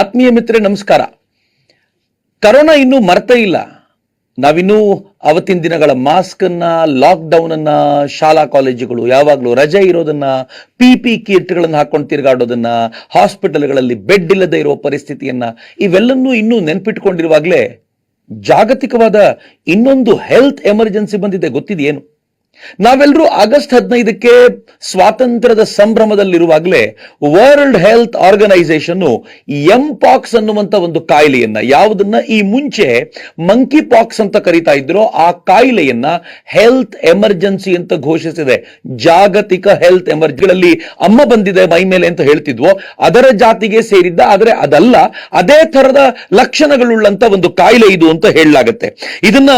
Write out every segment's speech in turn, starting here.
ಆತ್ಮೀಯ ಮಿತ್ರೆ ನಮಸ್ಕಾರ. ಕರೋನಾ ಇನ್ನೂ ಮರ್ತಾ ಇಲ್ಲ. ನಾವಿನ್ನೂ ಅವತ್ತಿನ ದಿನಗಳ ಮಾಸ್ಕ್ ಅನ್ನ ಲಾಕ್ ಡೌನ್ ಅನ್ನ ಶಾಲಾ ಕಾಲೇಜುಗಳು, ಯಾವಾಗಲೂ ರಜೆ ಇರೋದನ್ನ ಪಿ ಪಿ ಕಿಟ್ಗಳನ್ನು ಹಾಕೊಂಡು ತಿರುಗಾಡೋದನ್ನ, ಹಾಸ್ಪಿಟಲ್ಗಳಲ್ಲಿ ಬೆಡ್ ಇಲ್ಲದೆ ಇರುವ ಪರಿಸ್ಥಿತಿಯನ್ನ, ಇವೆಲ್ಲನ್ನೂ ಇನ್ನೂ ನೆನ್ಪಿಟ್ಕೊಂಡಿರುವಾಗಲೇ ಜಾಗತಿಕವಾದ ಇನ್ನೊಂದು ಹೆಲ್ತ್ ಎಮರ್ಜೆನ್ಸಿ ಬಂದಿದೆ, ಗೊತ್ತಿದೆಯೇನು? ನಾವೆಲ್ಲರೂ ಆಗಸ್ಟ್ ಹದಿನೈದಕ್ಕೆ ಸ್ವಾತಂತ್ರ್ಯದ ಸಂಭ್ರಮದಲ್ಲಿರುವಾಗಲೇ world health organisation M pox ಅನ್ನುವಂತ ಒಂದು ಕಾಯಿಲೆಯನ್ನ, ಯಾವುದನ್ನ ಈ ಮುಂಚೆ ಮಂಕಿ ಪಾಕ್ಸ್ ಅಂತ ಕರೀತಾ ಇದ್ರೋ ಆ ಕಾಯಿಲೆಯನ್ನ ಹೆಲ್ತ್ ಎಮರ್ಜೆನ್ಸಿ ಅಂತ ಘೋಷಿಸಿದೆ. ಜಾಗತಿಕ ಹೆಲ್ತ್ ಎಮರ್ಜೆನ್ಸಿಗಳಲ್ಲಿ ಅಮ್ಮ ಬಂದಿದೆ ಮೈ ಮೇಲೆ ಅಂತ ಹೇಳ್ತಿದ್ವೋ, ಅದರ ಜಾತಿಗೆ ಸೇರಿದ್ದ, ಆದರೆ ಅದಲ್ಲ, ಅದೇ ತರದ ಲಕ್ಷಣಗಳುಳ್ಳಂತ ಒಂದು ಕಾಯಿಲೆ ಇದು ಅಂತ ಹೇಳಲಾಗುತ್ತೆ. ಇದನ್ನ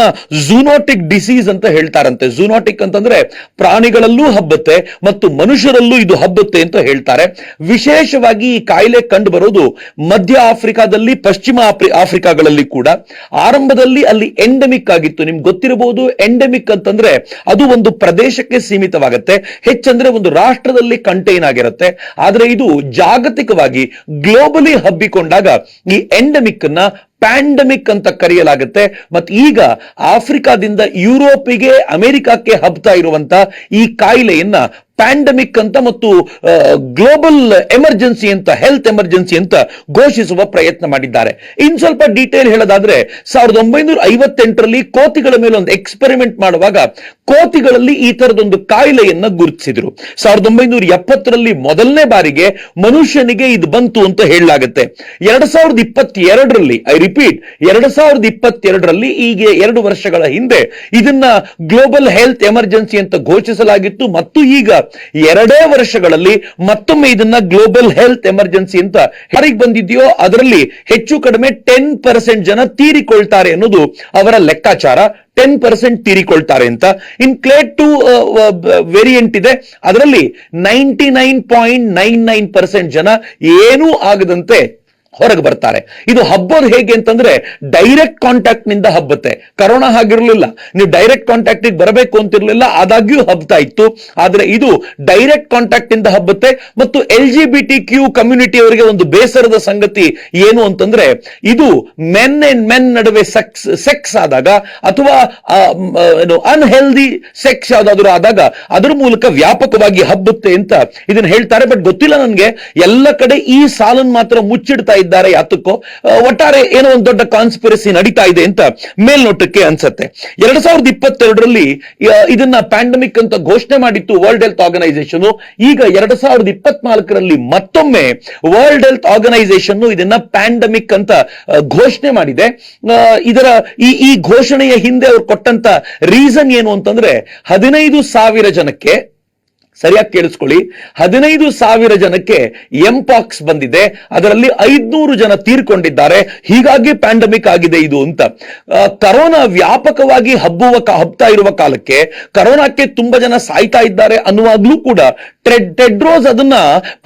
ಝೂನೋಟಿಕ್ ಡಿಸೀಸ್ ಅಂತ ಹೇಳ್ತಾರಂತೆ. ಝೂನೋಟಿಕ್ ಅಂತಂದ್ರೆ ಪ್ರಾಣಿಗಳಲ್ಲೂ ಹಬ್ಬತ್ತೆ ಮತ್ತು ಮನುಷ್ಯರಲ್ಲೂ ಇದು ಹಬ್ಬತ್ತೆ ಅಂತ ಹೇಳ್ತಾರೆ. ವಿಶೇಷವಾಗಿ ಈ ಕಾಯಿಲೆ ಕಂಡು ಬರೋದು ಮಧ್ಯ ಆಫ್ರಿಕಾದಲ್ಲಿ, ಪಶ್ಚಿಮ ಆಫ್ರಿ- ಆಫ್ರಿಕಾಗಳಲ್ಲಿ ಕೂಡ. ಆರಂಭದಲ್ಲಿ ಅಲ್ಲಿ ಎಂಡೆಮಿಕ್ ಆಗಿತ್ತು. ನಿಮ್ಗೆ ಗೊತ್ತಿರಬಹುದು ಎಂಡೆಮಿಕ್ ಅಂತಂದ್ರೆ ಅದು ಒಂದು ಪ್ರದೇಶಕ್ಕೆ ಸೀಮಿತವಾಗುತ್ತೆ. ಹೆಚ್ಚಂದ್ರೆ ಒಂದು ರಾಷ್ಟ್ರದಲ್ಲಿ ಕಂಟೈನ್ ಆಗಿರುತ್ತೆ. ಆದ್ರೆ ಇದು ಜಾಗತಿಕವಾಗಿ ಗ್ಲೋಬಲಿ ಹಬ್ಬಿಕೊಂಡಾಗ ಈ ಎಂಡೆಮಿಕ್ ಅನ್ನ ಪ್ಯಾಂಡಮಿಕ್ ಅಂತ ಕರೆಯಲಾಗುತ್ತೆ. ಮತ್ತು ಈಗ ಆಫ್ರಿಕಾದಿಂದ ಯುರೋಪಿಗೆ ಅಮೆರಿಕಕ್ಕೆ ಹಬ್ತಾ ಇರುವಂತಹ ಈ ಕಾಯಿಲೆಯನ್ನ ಪ್ಯಾಂಡಮಿಕ್ ಅಂತ ಮತ್ತು ಗ್ಲೋಬಲ್ ಎಮರ್ಜೆನ್ಸಿ ಅಂತ ಹೆಲ್ತ್ ಎಮರ್ಜೆನ್ಸಿ ಅಂತ ಘೋಷಿಸುವ ಪ್ರಯತ್ನ ಮಾಡಿದ್ದಾರೆ. ಇನ್ ಸ್ವಲ್ಪ ಡೀಟೇಲ್ ಹೇಳೋದಾದ್ರೆ, ಸಾವಿರದ ಒಂಬೈನೂರ ಐವತ್ತೆಂಟರಲ್ಲಿ ಕೋತಿಗಳ ಮೇಲೆ ಒಂದು ಎಕ್ಸ್ಪೆರಿಮೆಂಟ್ ಮಾಡುವಾಗ ಕೋತಿಗಳಲ್ಲಿ ಈ ತರದೊಂದು ಕಾಯಿಲೆಯನ್ನ ಗುರುತಿಸಿದ್ರು. ಸಾವಿರದ ಒಂಬೈನೂರ ಎಪ್ಪತ್ತರಲ್ಲಿ ಮೊದಲನೇ ಬಾರಿಗೆ ಮನುಷ್ಯನಿಗೆ ಇದು ಬಂತು ಅಂತ ಹೇಳಲಾಗುತ್ತೆ. ಎರಡ್ ಸಾವಿರದ ಇಪ್ಪತ್ತೆರಡರಲ್ಲಿ ಐ ರಿಪೀಟ್ ಎರಡ್ ಸಾವಿರದ ಇಪ್ಪತ್ತೆರಡರಲ್ಲಿ ಈಗ ಎರಡು ವರ್ಷಗಳ ಹಿಂದೆ ಇದನ್ನ ಗ್ಲೋಬಲ್ ಹೆಲ್ತ್ ಎಮರ್ಜೆನ್ಸಿ ಅಂತ ಘೋಷಿಸಲಾಗಿತ್ತು. ಮತ್ತು ಈಗ ಎರಡೇ ವರ್ಷಗಳಲ್ಲಿ ಮತ್ತೊಮ್ಮೆ ಇದನ್ನ ಗ್ಲೋಬಲ್ ಹೆಲ್ತ್ ಎಮರ್ಜೆನ್ಸಿ ಅಂತ ಯಾರಿಗೆ ಬಂದಿದೆಯೋ ಅದರಲ್ಲಿ ಹೆಚ್ಚು ಕಡಿಮೆ ಟೆನ್ ಪರ್ಸೆಂಟ್ ಜನ ತೀರಿಕೊಳ್ತಾರೆ ಅನ್ನೋದು ಅವರ ಲೆಕ್ಕಾಚಾರ. ಟೆನ್ ಪರ್ಸೆಂಟ್ ತೀರಿಕೊಳ್ತಾರೆ ಅಂತ. ಇನ್ ಕ್ಲೇಟ್ ಟು ವೇರಿಯಂಟ್ ಇದೆ. ಅದರಲ್ಲಿ ninety nine point nine nine percent ಜನ ಏನೂ ಆಗದಂತೆ ಹೊರಗೆ ಬರ್ತಾರೆ. ಇದು ಹಬ್ಬೋದು ಹೇಗೆ ಅಂತಂದ್ರೆ ಡೈರೆಕ್ಟ್ ಕಾಂಟ್ಯಾಕ್ಟ್ನಿಂದ ಹಬ್ಬತ್ತೆ. ಕರೋನಾ ಹಾಗಿರ್ಲಿಲ್ಲ. ನೀವು ಡೈರೆಕ್ಟ್ ಕಾಂಟ್ಯಾಕ್ಟ್ ಬರಬೇಕು ಅಂತಿರ್ಲಿಲ್ಲ ಆದಾಗ್ಯೂ ಹಬ್ತಾ ಇತ್ತು. ಆದ್ರೆ ಇದು ಡೈರೆಕ್ಟ್ ಕಾಂಟ್ಯಾಕ್ಟ್ ಇಂದ ಹಬ್ಬತ್ತೆ ಮತ್ತು L G B T Q community ಅವರಿಗೆ ಒಂದು ಬೇಸರದ ಸಂಗತಿ ಏನು ಅಂತಂದ್ರೆ ಇದು ಮೆನ್ ಅಂಡ್ ಮೆನ್ ನಡುವೆ ಸೆಕ್ಸ್ ಸೆಕ್ಸ್ ಆದಾಗ ಅಥವಾ ಅನ್ಹೆಲ್ದಿ ಸೆಕ್ಸ್ ಯಾವ್ದಾದ್ರು ಆದಾಗ ಅದರ ಮೂಲಕ ವ್ಯಾಪಕವಾಗಿ ಹಬ್ಬುತ್ತೆ ಅಂತ ಇದನ್ನ ಹೇಳ್ತಾರೆ. ಬಟ್ ಗೊತ್ತಿಲ್ಲ ನನಗೆ. ಎಲ್ಲ ಕಡೆ ಈ ಸಾಲನ್ನು ಮಾತ್ರ ಮುಚ್ಚಿಡ್ತಾ ಇದ್ದಾರೆ, ಯಾತಕ್ಕೋ ಒಟ್ಟಾರೆ ಏನೋ ಒಂದು ದೊಡ್ಡ ಕಾನ್ಸ್ಪಿರಸಿ ನಡೀತಾ ಇದೆ ಅಂತ ಮೇಲ್ನೋಟಕ್ಕೆ ಅನ್ಸತ್ತೆ. ಎರಡ್ ಸಾವಿರದ ಇಪ್ಪತ್ತೆರಡರಲ್ಲಿ ಇದನ್ನ ಪ್ಯಾಂಡಮಿಕ್ ಅಂತ ಘೋಷಣೆ ಮಾಡಿತ್ತು ವರ್ಲ್ಡ್ ಹೆಲ್ತ್ ಆರ್ಗನೈಸೇಷನ್ ಈಗ ಎರಡ್ ಸಾವಿರದ ಇಪ್ಪತ್ನಾಲ್ಕರಲ್ಲಿ ಮತ್ತೊಮ್ಮೆ ವರ್ಲ್ಡ್ ಹೆಲ್ತ್ ಆರ್ಗನೈಸೇಷನ್ ಇದನ್ನ ಪ್ಯಾಂಡಮಿಕ್ ಅಂತ ಘೋಷಣೆ ಮಾಡಿದೆ. ಇದರ ಈ ಈ ಘೋಷಣೆಯ ಹಿಂದೆ ಅವ್ರು ಕೊಟ್ಟಂತ ರೀಸನ್ ಏನು ಅಂತಂದ್ರೆ, ಹದಿನೈದು ಸಾವಿರ ಜನಕ್ಕೆ ಸರಿಯಾಗಿ ಕೇಳಿಸ್ಕೊಳ್ಳಿ. ಹದಿನೈದು ಸಾವಿರ ಜನಕ್ಕೆ ಎಂಪಾಕ್ಸ್ ಬಂದಿದೆ. ಅದರಲ್ಲಿ ಐದ್ನೂರು ಜನ ತೀರ್ಕೊಂಡಿದ್ದಾರೆ. ಹೀಗಾಗಿ ಪ್ಯಾಂಡಮಿಕ್ ಆಗಿದೆ ಇದು ಅಂತ. ಕರೋನಾ ವ್ಯಾಪಕವಾಗಿ ಹಬ್ಬುವ ಹಬ್ತಾ ಇರುವ ಕಾಲಕ್ಕೆ ಕರೋನಾಕ್ಕೆ ತುಂಬಾ ಜನ ಸಾಯ್ತಾ ಇದ್ದಾರೆ ಅನ್ನುವಾಗ್ಲೂ ಕೂಡ ಟ್ರೆಡ್ ಟೆಡ್ರೋಸ್ ಅದನ್ನ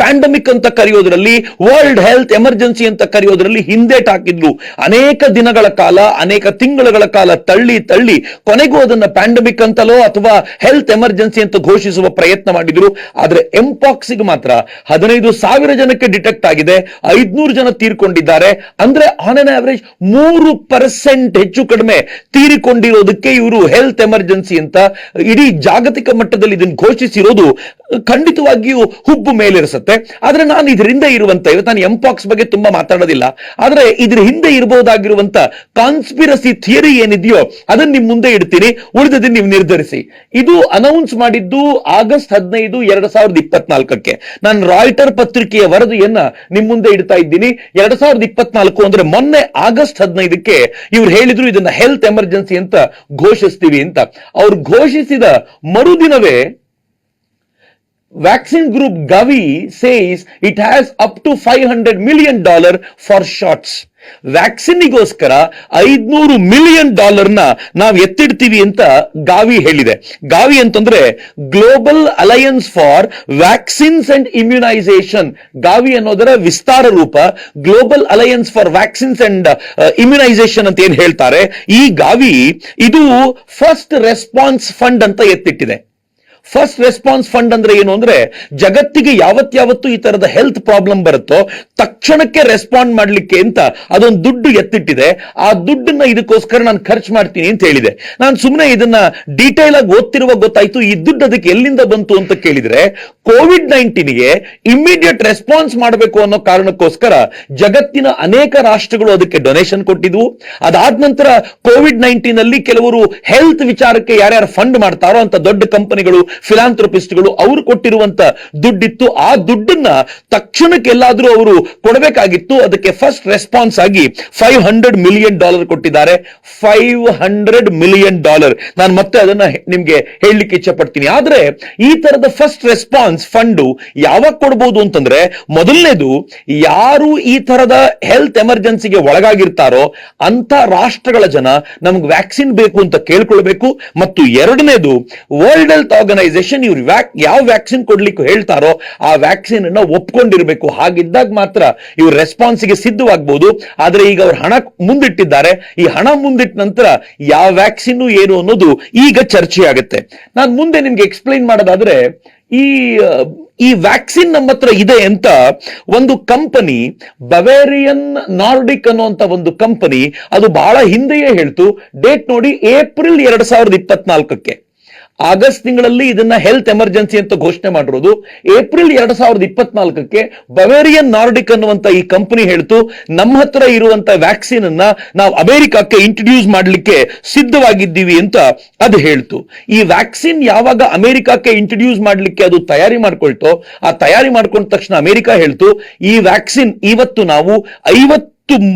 ಪ್ಯಾಂಡಮಿಕ್ ಅಂತ ಕರೆಯೋದ್ರಲ್ಲಿ ವರ್ಲ್ಡ್ ಹೆಲ್ತ್ ಎಮರ್ಜೆನ್ಸಿ ಅಂತ ಕರೆಯೋದ್ರಲ್ಲಿ ಹಿಂದೇಟ್ ಹಾಕಿದ್ಲು. ಅನೇಕ ದಿನಗಳ ಕಾಲ, ಅನೇಕ ತಿಂಗಳುಗಳ ಕಾಲ ತಳ್ಳಿ ತಳ್ಳಿ ಕೊನೆಗೂ ಅದನ್ನ ಪ್ಯಾಂಡಮಿಕ್ ಅಂತಲೋ ಅಥವಾ ಹೆಲ್ತ್ ಎಮರ್ಜೆನ್ಸಿ ಅಂತ ಘೋಷಿಸುವ ಪ್ರಯತ್ನ ಮಾಡಿದ್ರು ಆದ್ರೆ ಎಂಪಾಕ್ಸ್ಗೆ ಮಾತ್ರ ಹದಿನೈದು ಸಾವಿರ ಜನಕ್ಕೆ ಡಿಟೆಕ್ಟ್ ಆಗಿದೆ. ಐದ್ನೂರು ಜನ ತೀರ್ಕೊಂಡಿದ್ದಾರೆ. ಅಂದ್ರೆ ಆನ್ ಅನ್ ಆವರೇಜ್ ಮೂರು ಪರ್ಸೆಂಟ್ ಹೆಚ್ಚು ಕಡಿಮೆ ತೀರಿಕೊಂಡಿರೋದಕ್ಕೆ ಇವರು ಹೆಲ್ತ್ ಎಮರ್ಜೆನ್ಸಿ ಅಂತ ಇಡೀ ಜಾಗತಿಕ ಮಟ್ಟದಲ್ಲಿ ಇದನ್ನು ಘೋಷಿಸಿರೋದು. ಖಂಡಿತವಾಗಿಯೂ ಹುಬ್ಬು ಮೇಲಿರಿಸುತ್ತೆ. ಆದ್ರೆ ನಾನು ಇದರಿಂದ ಇರುವಂತ, ಇವತ್ತು ನಾನು ಎಂಪಾಕ್ಸ್ ಬಗ್ಗೆ ತುಂಬಾ ಮಾತಾಡೋದಿಲ್ಲ. ಆದ್ರೆ ಇದ್ರ ಹಿಂದೆ ಇರಬಹುದಾಗಿರುವಂತ ಕಾನ್ಸ್ಪಿರಸಿ ಥಿಯರಿ ಏನಿದೆಯೋ ಅದನ್ನ ನಿಮ್ ಮುಂದೆ ಇಡ್ತೀನಿ. ಉಳಿದದನ್ನ ನೀವು ನಿರ್ಧರಿಸಿ. ಇದು ಅನೌನ್ಸ್ ಮಾಡಿದ್ದು ಆಗಸ್ಟ್ ಹದಿನೈದು, ಎರಡ್ ಸಾವಿರದ ಇಪ್ಪತ್ನಾಲ್ಕಕ್ಕೆ. ನಾನು ರಾಯ್ಟರ್ ಪತ್ರಿಕೆಯ ವರದಿಯನ್ನ ನಿಮ್ ಮುಂದೆ ಇಡ್ತಾ ಇದ್ದೀನಿ. ಎರಡ್ ಸಾವಿರದ ಇಪ್ಪತ್ನಾಲ್ಕು ಅಂದ್ರೆ ಮೊನ್ನೆ ಆಗಸ್ಟ್ ಹದಿನೈದಕ್ಕೆ ಇವ್ರು ಹೇಳಿದ್ರು ಇದನ್ನ ಹೆಲ್ತ್ ಎಮರ್ಜೆನ್ಸಿ ಅಂತ ಘೋಷಿಸ್ತೀವಿ ಅಂತ. ಅವ್ರು ಘೋಷಿಸಿದ ಮರುದಿನವೇ vaccine group Gavi says it has up to 500 million dollar for shots. ವ್ಯಾಕ್ಸಿನಿಗೋಸ್ಕರ ಐದ್ನೂರು ಮಿಲಿಯನ್ ಡಾಲರ್ನ ನಾವು ಎತ್ತಿಡ್ತೀವಿ ಅಂತ ಗಾವಿ ಹೇಳಿದೆ. ಗಾವಿ ಅಂತಂದ್ರೆ global alliance for vaccines and immunisation Gavi ಅನ್ನೋದರ ವಿಸ್ತಾರ ರೂಪ global alliance for vaccines and immunisation ಅಂತ ಏನ್ ಹೇಳ್ತಾರೆ? ಈ ಗಾವಿ ಇದು ಫಸ್ಟ್ ರೆಸ್ಪಾನ್ಸ್ ಫಂಡ್ ಅಂತ ಎತ್ತಿಟ್ಟಿದೆ. ಫಸ್ಟ್ ರೆಸ್ಪಾನ್ಸ್ ಫಂಡ್ ಅಂದ್ರೆ ಏನು ಅಂದ್ರೆ, ಜಗತ್ತಿಗೆ ಯಾವತ್ತ್ಯಾವತ್ತು ಈ ತರದ ಹೆಲ್ತ್ ಪ್ರಾಬ್ಲಮ್ ಬರುತ್ತೋ, ತಕ್ಷಣಕ್ಕೆ ರೆಸ್ಪಾಂಡ್ ಮಾಡ್ಲಿಕ್ಕೆ ಅಂತ ಅದೊಂದು ದುಡ್ಡು ಎತ್ತಿಟ್ಟಿದೆ. ಆ ದುಡ್ಡನ್ನ ಇದಕ್ಕೋಸ್ಕರ ನಾನು ಖರ್ಚು ಮಾಡ್ತೀನಿ ಅಂತ ಹೇಳಿದೆ. ನಾನು ಸುಮ್ಮನೆ ಇದನ್ನ ಡೀಟೇಲ್ ಆಗಿ ಓದ್ತಿರುವ ಗೊತ್ತಾಯ್ತು, ಈ ದುಡ್ಡು ಅದಕ್ಕೆ ಎಲ್ಲಿಂದ ಬಂತು ಅಂತ ಕೇಳಿದ್ರೆ ಕೋವಿಡ್ ನೈನ್ಟೀನ್ಗೆ ಇಮಿಡಿಯೇಟ್ ರೆಸ್ಪಾನ್ಸ್ ಮಾಡಬೇಕು ಅನ್ನೋ ಕಾರಣಕ್ಕೋಸ್ಕರ ಜಗತ್ತಿನ ಅನೇಕ ರಾಷ್ಟ್ರಗಳು ಅದಕ್ಕೆ ಡೊನೇಷನ್ ಕೊಟ್ಟಿದ್ವು. ಅದಾದ ನಂತರ ಕೋವಿಡ್ ನೈನ್ಟೀನ್ ಅಲ್ಲಿ ಕೆಲವರು ಹೆಲ್ತ್ ವಿಚಾರಕ್ಕೆ ಯಾರ್ಯಾರು ಫಂಡ್ ಮಾಡ್ತಾರೋ ಅಂತ ದೊಡ್ಡ ಕಂಪನಿಗಳು ಫಿಲಾಂಥ್ರಪಿಸ್ಟ್ಗಳು ಅವರು ಕೊಟ್ಟಿರುವಂತ ದುಡ್ಡಿತ್ತು. ಆ ದುಡ್ಡನ್ನ ತಕ್ಷಣಕ್ಕೆಲ್ಲಾದ್ರೂ ಅವರು ಕೊಡಬೇಕಾಗಿತ್ತು. ಅದಕ್ಕೆ ಫಸ್ಟ್ ರೆಸ್ಪಾನ್ಸ್ ಆಗಿ ಫೈವ್ ಹಂಡ್ರೆಡ್ ಮಿಲಿಯನ್ ಡಾಲರ್ ಕೊಟ್ಟಿದ್ದಾರೆ. ಫೈವ್ ಹಂಡ್ರೆಡ್ ಮಿಲಿಯನ್ ಡಾಲರ್ ನಾನು ಮತ್ತೆ ಅದನ್ನ ನಿಮ್ಗೆ ಹೇಳಲಿಕ್ಕೆ ಇಚ್ಛೆ ಪಡ್ತೀನಿ ಆದ್ರೆ ಈ ತರದ ಫಸ್ಟ್ ರೆಸ್ಪಾನ್ಸ್ ಫಂಡು ಯಾವಾಗ ಕೊಡಬಹುದು ಅಂತಂದ್ರೆ ಮೊದಲನೇದು ಯಾರು ಈ ತರದ ಹೆಲ್ತ್ ಎಮರ್ಜೆನ್ಸಿಗೆ ಒಳಗಾಗಿರ್ತಾರೋ ಅಂತ ರಾಷ್ಟ್ರಗಳ ಜನ ನಮ್ಗೆ ವ್ಯಾಕ್ಸಿನ್ ಬೇಕು ಅಂತ ಕೇಳ್ಕೊಳ್ಬೇಕು. ಮತ್ತು ಎರಡನೇದು ವರ್ಲ್ಡ್ ಹೆಲ್ತ್ ಆರ್ಗನೈಸೇಷನ್ ಇವ್ರು ವ್ಯಾಕ್ ಯಾವ ವ್ಯಾಕ್ಸಿನ್ ಕೊಡ್ಲಿಕ್ಕೆ ಹೇಳ್ತಾರೋ ಆ ವ್ಯಾಕ್ಸಿನ್ ಅನ್ನ ಒಪ್ಕೊಂಡಿರ್ಬೇಕು. ಹಾಗಿದ್ದಾಗ ಮಾತ್ರ ಇವ್ರ ರೆಸ್ಪಾನ್ಸ್ಗೆ ಸಿದ್ಧವಾಗಬಹುದು ಆದ್ರೆ ಈಗ ಅವ್ರ ಹಣ ಮುಂದಿಟ್ಟಿದ್ದಾರೆ. ಈ ಹಣ ಮುಂದಿಟ್ಟ ನಂತರ ಯಾವ ವ್ಯಾಕ್ಸಿನ್ ಏನು ಅನ್ನೋದು ಈಗ ಚರ್ಚೆ ಆಗುತ್ತೆ. ನಾನು ಮುಂದೆ ನಿಮ್ಗೆ ಎಕ್ಸ್ಪ್ಲೈನ್ ಮಾಡೋದಾದ್ರೆ, ಈ ಈ ವ್ಯಾಕ್ಸಿನ್ ನಮ್ಮ ಹತ್ರ ಇದೆ ಅಂತ ಒಂದು ಕಂಪನಿ ಬವೇರಿಯನ್ ನಾರ್ಡಿಕ್ ಅನ್ನುವಂತ ಒಂದು ಕಂಪನಿ ಅದು ಬಹಳ ಹಿಂದೆಯೇ ಹೇಳ್ತು. ಡೇಟ್ ನೋಡಿ ಏಪ್ರಿಲ್ ಎರಡ್ ಸಾವಿರದ ಇಪ್ಪತ್ನಾಲ್ಕಕ್ಕೆ. ಆಗಸ್ಟ್ ತಿಂಗಳಲ್ಲಿ ಇದನ್ನ ಹೆಲ್ತ್ ಎಮರ್ಜೆನ್ಸಿ ಅಂತ ಘೋಷಣೆ ಮಾಡಿರೋದು. ಏಪ್ರಿಲ್ ಎರಡ್ ಸಾವಿರದ ಇಪ್ಪತ್ನಾಲ್ಕಕ್ಕೆ ಬವೇರಿಯನ್ ನಾರ್ಡಿಕ್ ಅನ್ನುವಂತ ಈ ಕಂಪನಿ ಹೇಳ್ತು, ನಮ್ಮ ಹತ್ರ ಇರುವಂತ ವ್ಯಾಕ್ಸಿನ್ ಅನ್ನ ನಾವು ಅಮೆರಿಕಕ್ಕೆ ಇಂಟ್ರೊಡ್ಯೂಸ್ ಮಾಡಲಿಕ್ಕೆ ಸಿದ್ಧವಾಗಿದ್ದೀವಿ ಅಂತ ಅದು ಹೇಳ್ತು. ಈ ವ್ಯಾಕ್ಸಿನ್ ಯಾವಾಗ ಅಮೆರಿಕಕ್ಕೆ ಇಂಟ್ರೊಡ್ಯೂಸ್ ಮಾಡಲಿಕ್ಕೆ ಅದು ತಯಾರಿ ಮಾಡ್ಕೊಳ್ತೋ, ಆ ತಯಾರಿ ಮಾಡ್ಕೊಂಡ ತಕ್ಷಣ ಅಮೆರಿಕ ಹೇಳ್ತು, ಈ ವ್ಯಾಕ್ಸಿನ್ ಇವತ್ತು ನಾವು ಐವತ್ತು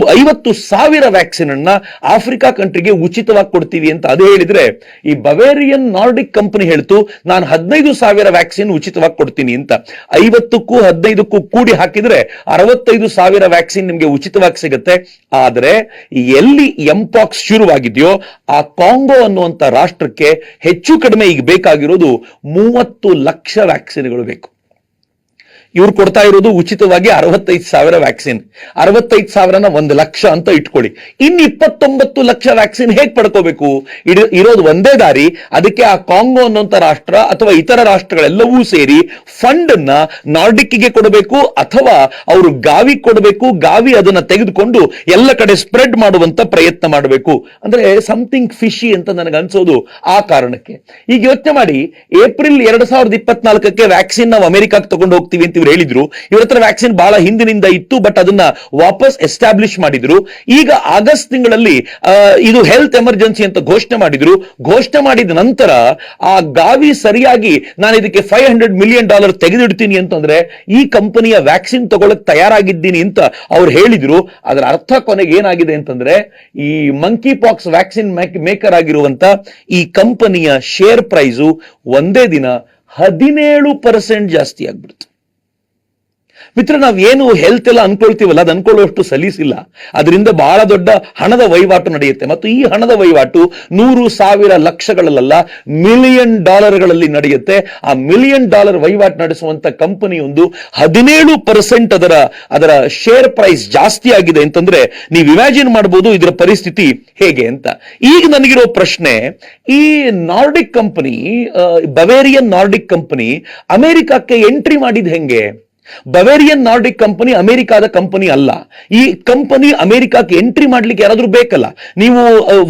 ಐವತ್ತು ಸಾವಿರ ವ್ಯಾಕ್ಸಿನ್ ಅನ್ನ ಆಫ್ರಿಕಾ ಕಂಟ್ರಿಗೆ ಉಚಿತವಾಗಿ ಕೊಡ್ತೀವಿ ಅಂತ ಅದು ಹೇಳಿದ್ರೆ, ಈ ಬವೇರಿಯನ್ ನಾರ್ಡಿಕ್ ಕಂಪನಿ ಹೇಳ್ತು, ನಾನು ಹದಿನೈದು ಸಾವಿರ ವ್ಯಾಕ್ಸಿನ್ ಉಚಿತವಾಗಿ ಕೊಡ್ತೀನಿ ಅಂತ. ಐವತ್ತಕ್ಕೂ ಹದಿನೈದಕ್ಕೂ ಕೂಡಿ ಹಾಕಿದ್ರೆ ಅರವತ್ತೈದು ಸಾವಿರ ವ್ಯಾಕ್ಸಿನ್ ನಿಮ್ಗೆ ಉಚಿತವಾಗಿ ಸಿಗುತ್ತೆ. ಆದ್ರೆ, ಎಲ್ಲಿ ಎಂಪಾಕ್ಸ್ ಶುರುವಾಗಿದೆಯೋ, ಆ ಕಾಂಗೋ ಅನ್ನುವಂತ ರಾಷ್ಟ್ರಕ್ಕೆ ಹೆಚ್ಚು ಕಡಿಮೆ ಈಗ ಬೇಕಾಗಿರೋದು ಮೂವತ್ತು ಲಕ್ಷ ವ್ಯಾಕ್ಸಿನ್ಗಳು ಬೇಕು. ಇವ್ರು ಕೊಡ್ತಾ ಇರೋದು ಉಚಿತವಾಗಿ ಅರವತ್ತೈದು ಸಾವಿರ ವ್ಯಾಕ್ಸಿನ್. ಅರವತ್ತೈದು ಸಾವಿರನ ಒಂದು ಲಕ್ಷ ಅಂತ ಇಟ್ಕೊಳ್ಳಿ. ಇನ್ನು ಇಪ್ಪತ್ತೊಂಬತ್ತು ಲಕ್ಷ ವ್ಯಾಕ್ಸಿನ್ ಹೇಗೆ ಪಡ್ಕೋಬೇಕು? ಇರೋದು ಒಂದೇ ದಾರಿ. ಅದಕ್ಕೆ ಆ ಕಾಂಗೋ ಅನ್ನೋಂತ ರಾಷ್ಟ್ರ ಅಥವಾ ಇತರ ರಾಷ್ಟ್ರಗಳೆಲ್ಲವೂ ಸೇರಿ ಫಂಡ್ ಅನ್ನ ನಾರ್ಡಿಕ್ಗೆ ಕೊಡಬೇಕು ಅಥವಾ ಅವರು ಗಾವಿ ಕೊಡಬೇಕು. ಗಾವಿ ಅದನ್ನ ತೆಗೆದುಕೊಂಡು ಎಲ್ಲ ಕಡೆ ಸ್ಪ್ರೆಡ್ ಮಾಡುವಂತ ಪ್ರಯತ್ನ ಮಾಡಬೇಕು. ಅಂದ್ರೆ ಸಮಥಿಂಗ್ ಫಿಶಿ ಅಂತ ನನಗೆ ಅನ್ಸೋದು ಆ ಕಾರಣಕ್ಕೆ. ಈಗ ಯೋಚನೆ ಮಾಡಿ, ಏಪ್ರಿಲ್ ಎರಡ್ ಸಾವಿರದ ಇಪ್ಪತ್ನಾಲ್ಕಕ್ಕೆ ವ್ಯಾಕ್ಸಿನ್ ನಾವು ಅಮೆರಿಕಕ್ಕೆ ತಗೊಂಡು ಹೋಗ್ತೀವಿ ಅಂತ ಇವ್ರು ಹೇಳಿದ್ರು, ಇವರ ಹತ್ರ ವ್ಯಾಕ್ಸಿನ್ ಬಹಳ ಹಿಂದಿನಿಂದ ಇತ್ತು ಬಟ್ ಅದನ್ನ ವಾಪಸ್ ಎಸ್ಟಾಬ್ಲಿಷ್ ಮಾಡಿದ್ರು. ಈಗ ಆಗಸ್ಟ್ ತಿಂಗಳಲ್ಲಿ ಇದು ಹೆಲ್ತ್ ಎಮರ್ಜೆನ್ಸಿ ಅಂತ ಘೋಷಣೆ ಮಾಡಿದ್ರು. ಘೋಷಣೆ ಮಾಡಿದ ನಂತರ ಆ ಗಾವಿ ಸರಿಯಾಗಿ ನಾನು ಇದಕ್ಕೆ ಫೈವ್ ಹಂಡ್ರೆಡ್ ಮಿಲಿಯನ್ ಡಾಲರ್ ತೆಗೆದಿಡ್ತೀನಿ ಅಂತಂದ್ರೆ ಈ ಕಂಪನಿಯ ವ್ಯಾಕ್ಸಿನ್ ತಗೊಳಕ್ ತಯಾರಾಗಿದ್ದೀನಿ ಅಂತ ಅವ್ರು ಹೇಳಿದ್ರು. ಅದರ ಅರ್ಥ ಕೊನೆಗೆ ಏನಾಗಿದೆ ಅಂತಂದ್ರೆ ಈ ಮಂಕಿ ಪಾಕ್ಸ್ ವ್ಯಾಕ್ಸಿನ್ ಮೇಕರ್ ಆಗಿರುವಂತ ಈ ಕಂಪನಿಯ ಶೇರ್ ಪ್ರೈಸು ಒಂದೇ ದಿನ ಹದಿನೇಳು ಪರ್ಸೆಂಟ್ ಜಾಸ್ತಿ ಆಗ್ಬಿಡ್ತು. ಮಿತ್ರ, ನಾವು ಏನು ಹೆಲ್ತ್ ಎಲ್ಲ ಅನ್ಕೊಳ್ತೀವಲ್ಲ, ಅದು ಅನ್ಕೊಳ್ಳುವಷ್ಟು ಸಲೀಸಿಲ್ಲ. ಅದರಿಂದ ಬಹಳ ದೊಡ್ಡ ಹಣದ ವಹಿವಾಟು ನಡೆಯುತ್ತೆ. ಮತ್ತು ಈ ಹಣದ ವಹಿವಾಟು ನೂರು ಸಾವಿರ ಲಕ್ಷಗಳಲ್ಲ ಮಿಲಿಯನ್ ಡಾಲರ್ಗಳಲ್ಲಿ ನಡೆಯುತ್ತೆ. ಆ ಮಿಲಿಯನ್ ಡಾಲರ್ ವಹಿವಾಟು ನಡೆಸುವಂತ ಕಂಪನಿ ಒಂದು ಹದಿನೇಳು ಪರ್ಸೆಂಟ್ ಅದರ ಅದರ ಶೇರ್ ಪ್ರೈಸ್ ಜಾಸ್ತಿ ಆಗಿದೆ ಅಂತಂದ್ರೆ, ನೀವು ಇಮ್ಯಾಜಿನ್ ಮಾಡಬಹುದು ಇದರ ಪರಿಸ್ಥಿತಿ ಹೇಗೆ ಅಂತ. ಈಗ ನನಗಿರೋ ಪ್ರಶ್ನೆ, ಈ Nordic company Bavarian Nordic company ಅಮೆರಿಕಕ್ಕೆ ಎಂಟ್ರಿ ಮಾಡಿದ್ ಹೆಂಗೆ? ಬವೇರಿಯನ್ ನಾರ್ಡಿಕ್ ಕಂಪನಿ ಅಮೆರಿಕಾದ ಕಂಪನಿ ಅಲ್ಲ. ಈ ಕಂಪನಿ ಅಮೆರಿಕಕ್ಕೆ ಎಂಟ್ರಿ ಮಾಡ್ಲಿಕ್ಕೆ ಯಾರಾದ್ರೂ ಬೇಕಲ್ಲ? ನೀವು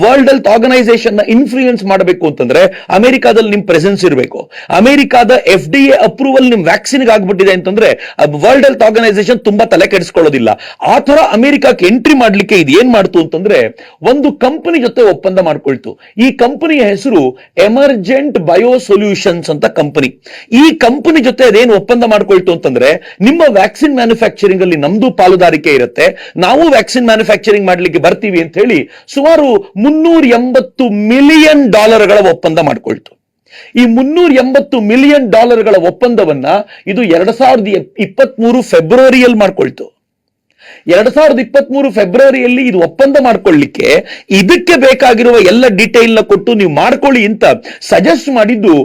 ವರ್ಲ್ಡ್ ಹೆಲ್ತ್ ಆರ್ಗನೈಸೇಷನ್ನ ಇನ್ಫ್ಲೂಯೆನ್ಸ್ ಮಾಡಬೇಕು ಅಂತಂದ್ರೆ ಅಮೆರಿಕಾದಲ್ಲಿ ನಿಮ್ ಪ್ರೆಸೆನ್ಸ್ ಇರಬೇಕು. ಅಮೆರಿಕಾದ ಎಫ್ ಡಿ ಎ ಅಪ್ರೂವಲ್ ನಿಮ್ ವ್ಯಾಕ್ಸಿನ್ ಆಗ್ಬಿಟ್ಟಿದೆ ಅಂತಂದ್ರೆ ವರ್ಲ್ಡ್ ಹೆಲ್ತ್ ಆರ್ಗನೈಸೇಷನ್ ತುಂಬಾ ತಲೆ ಕೆಡಿಸ್ಕೊಳ್ಳೋದಿಲ್ಲ. ಆ ತರ ಅಮೆರಿಕಕ್ಕೆ ಎಂಟ್ರಿ ಮಾಡ್ಲಿಕ್ಕೆ ಇದು ಏನ್ ಮಾಡ್ತು ಅಂತಂದ್ರೆ, ಒಂದು ಕಂಪನಿ ಜೊತೆ ಒಪ್ಪಂದ ಮಾಡ್ಕೊಳ್ತು. ಈ ಕಂಪನಿಯ ಹೆಸರು ಎಮರ್ಜೆಂಟ್ ಬಯೋ ಸೊಲ್ಯೂಷನ್ಸ್ ಅಂತ ಕಂಪನಿ ಈ ಕಂಪನಿ ಜೊತೆ ಅದೇನು ಒಪ್ಪಂದ ಮಾಡ್ಕೊಳ್ತು ಅಂತಂದ್ರೆ ನಿಮ್ಮ ವ್ಯಾಕ್ಸಿನ್ ಮ್ಯಾನುಫ್ಯಾಕ್ಚರಿಂಗ್ ಅಲ್ಲಿ ನಮ್ದು ಪಾಲುದಾರಿಕೆ ಇರುತ್ತೆ. ನಾವು ವ್ಯಾಕ್ಸಿನ್ ಮ್ಯಾನುಫ್ಯಾಕ್ಚರಿಂಗ್ ಮಾಡಲಿಕ್ಕೆ ಬರ್ತೀವಿ ಅಂತ ಹೇಳಿ ಸುಮಾರು ಮುನ್ನೂರ ಎಂಬತ್ತು ಮಿಲಿಯನ್ ಡಾಲರ್ಗಳ ಒಪ್ಪಂದ ಮಾಡಿಕೊಳ್ತು. ಈ ಮುನ್ನೂರ ಎಂಬತ್ತು ಮಿಲಿಯನ್ ಡಾಲರ್ಗಳ ಒಪ್ಪಂದವನ್ನ ಇದು ಎರಡ್ ಸಾವಿರದ ಇಪ್ಪತ್ತ್ ಮೂರು ಫೆಬ್ರವರಿಯಲ್ಲಿ ಮಾಡ್ಕೊಳ್ತು. ಎರಡ್ ಸಾವಿರದ ಇಪ್ಪತ್ತ್ ಮೂರು ಫೆಬ್ರವರಿಯಲ್ಲಿ ಇದು ಒಪ್ಪಂದ ಮಾಡ್ಕೊಳ್ಳಿಕ್ಕೆ ಇದಕ್ಕೆ ಬೇಕಾಗಿರುವ ಎಲ್ಲ ಡೀಟೇಲ್ನ ಕೊಟ್ಟು ನೀವು ಮಾಡ್ಕೊಳ್ಳಿ ಅಂತ ಸಜೆಸ್ಟ್ ಮಾಡಿದ್ದು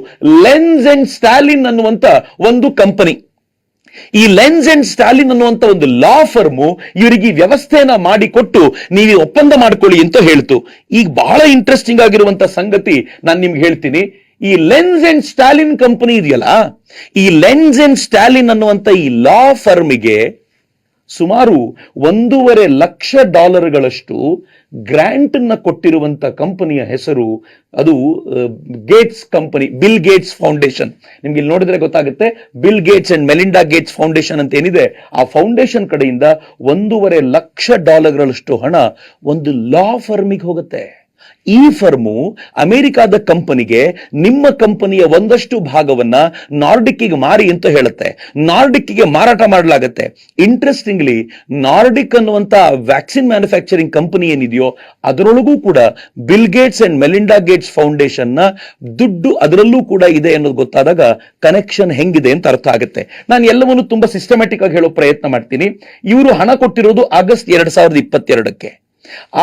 ಲೆನ್ಸ್ ಅಂಡ್ ಸ್ಟಾಲಿನ್ ಅನ್ನುವಂತ ಒಂದು ಕಂಪನಿ ಈ ಲೆನ್ಸ್ ಅಂಡ್ ಸ್ಟಾಲಿನ್ ಅನ್ನುವಂತ ಒಂದು ಲಾ ಫರ್ಮು ಇವರಿಗೆ ವ್ಯವಸ್ಥೆಯನ್ನ ಮಾಡಿಕೊಟ್ಟು ನೀವು ಒಪ್ಪಂದ ಮಾಡ್ಕೊಳ್ಳಿ ಅಂತ ಹೇಳ್ತು. ಈಗ ಬಹಳ ಇಂಟ್ರೆಸ್ಟಿಂಗ್ ಆಗಿರುವಂತ ಸಂಗತಿ ನಾನು ನಿಮ್ಗೆ ಹೇಳ್ತೀನಿ. ಈ ಲೆನ್ಸ್ ಅಂಡ್ ಸ್ಟಾಲಿನ್ ಕಂಪನಿ ಇದೆಯಲ್ಲ, ಈ ಲೆನ್ಸ್ ಅಂಡ್ ಸ್ಟಾಲಿನ್ ಅನ್ನುವಂತ ಈ ಲಾ ಫರ್ಮಿಗೆ ಸುಮಾರು ಒಂದೂವರೆ ಲಕ್ಷ ಡಾಲರ್ಗಳಷ್ಟು ಗ್ರಾಂಟ್ ಅನ್ನ ಕೊಟ್ಟಿರುವಂತ ಕಂಪನಿಯ ಹೆಸರು ಅದು Gates company, Bill Gates foundation. ನಿಮ್ಗೆ ಇಲ್ಲಿ ನೋಡಿದ್ರೆ ಗೊತ್ತಾಗುತ್ತೆ, Bill Gates and Melinda Gates foundation ಅಂತ ಏನಿದೆ, ಆ ಫೌಂಡೇಶನ್ ಕಡೆಯಿಂದ ಒಂದೂವರೆ ಲಕ್ಷ ಡಾಲರ್ಗಳಷ್ಟು ಹಣ ಒಂದು ಲಾ ಫರ್ಮಿಗೆ ಹೋಗುತ್ತೆ. ಈ ಫರ್ಮು ಅಮೆರಿಕಾದ ಕಂಪನಿಗೆ ನಿಮ್ಮ ಕಂಪನಿಯ ಒಂದಷ್ಟು ಭಾಗವನ್ನ ನಾರ್ಡಿಕ್ಕಿಗೆ ಮಾರಿ ಅಂತ ಹೇಳುತ್ತೆ. ನಾರ್ಡಿಕ್ಕಿಗೆ ಮಾರಾಟ ಮಾಡಲಾಗುತ್ತೆ. ಇಂಟ್ರೆಸ್ಟಿಂಗ್ಲಿ ನಾರ್ಡಿಕ್ ಅನ್ನುವಂತ ವ್ಯಾಕ್ಸಿನ್ ಮ್ಯಾನುಫ್ಯಾಕ್ಚರಿಂಗ್ ಕಂಪನಿ ಏನಿದೆಯೋ, ಅದರೊಳಗೂ ಕೂಡ Bill Gates and Melinda Gates ಫೌಂಡೇಶನ್ನ ದುಡ್ಡು ಅದರಲ್ಲೂ ಕೂಡ ಇದೆ ಅನ್ನೋದು ಗೊತ್ತಾದಾಗ ಕನೆಕ್ಷನ್ ಹೆಂಗಿದೆ ಅಂತ ಅರ್ಥ ಆಗುತ್ತೆ. ನಾನು ಎಲ್ಲವನ್ನು ತುಂಬಾ ಸಿಸ್ಟಮ್ಯಾಟಿಕ್ ಆಗಿ ಹೇಳೋ ಪ್ರಯತ್ನ ಮಾಡ್ತೀನಿ. ಇವರು ಹಣ ಕೊಟ್ಟಿರೋದು ಆಗಸ್ಟ್ ಎರಡ್ ಸಾವಿರದ ಇಪ್ಪತ್ತೆರಡಕ್ಕೆ.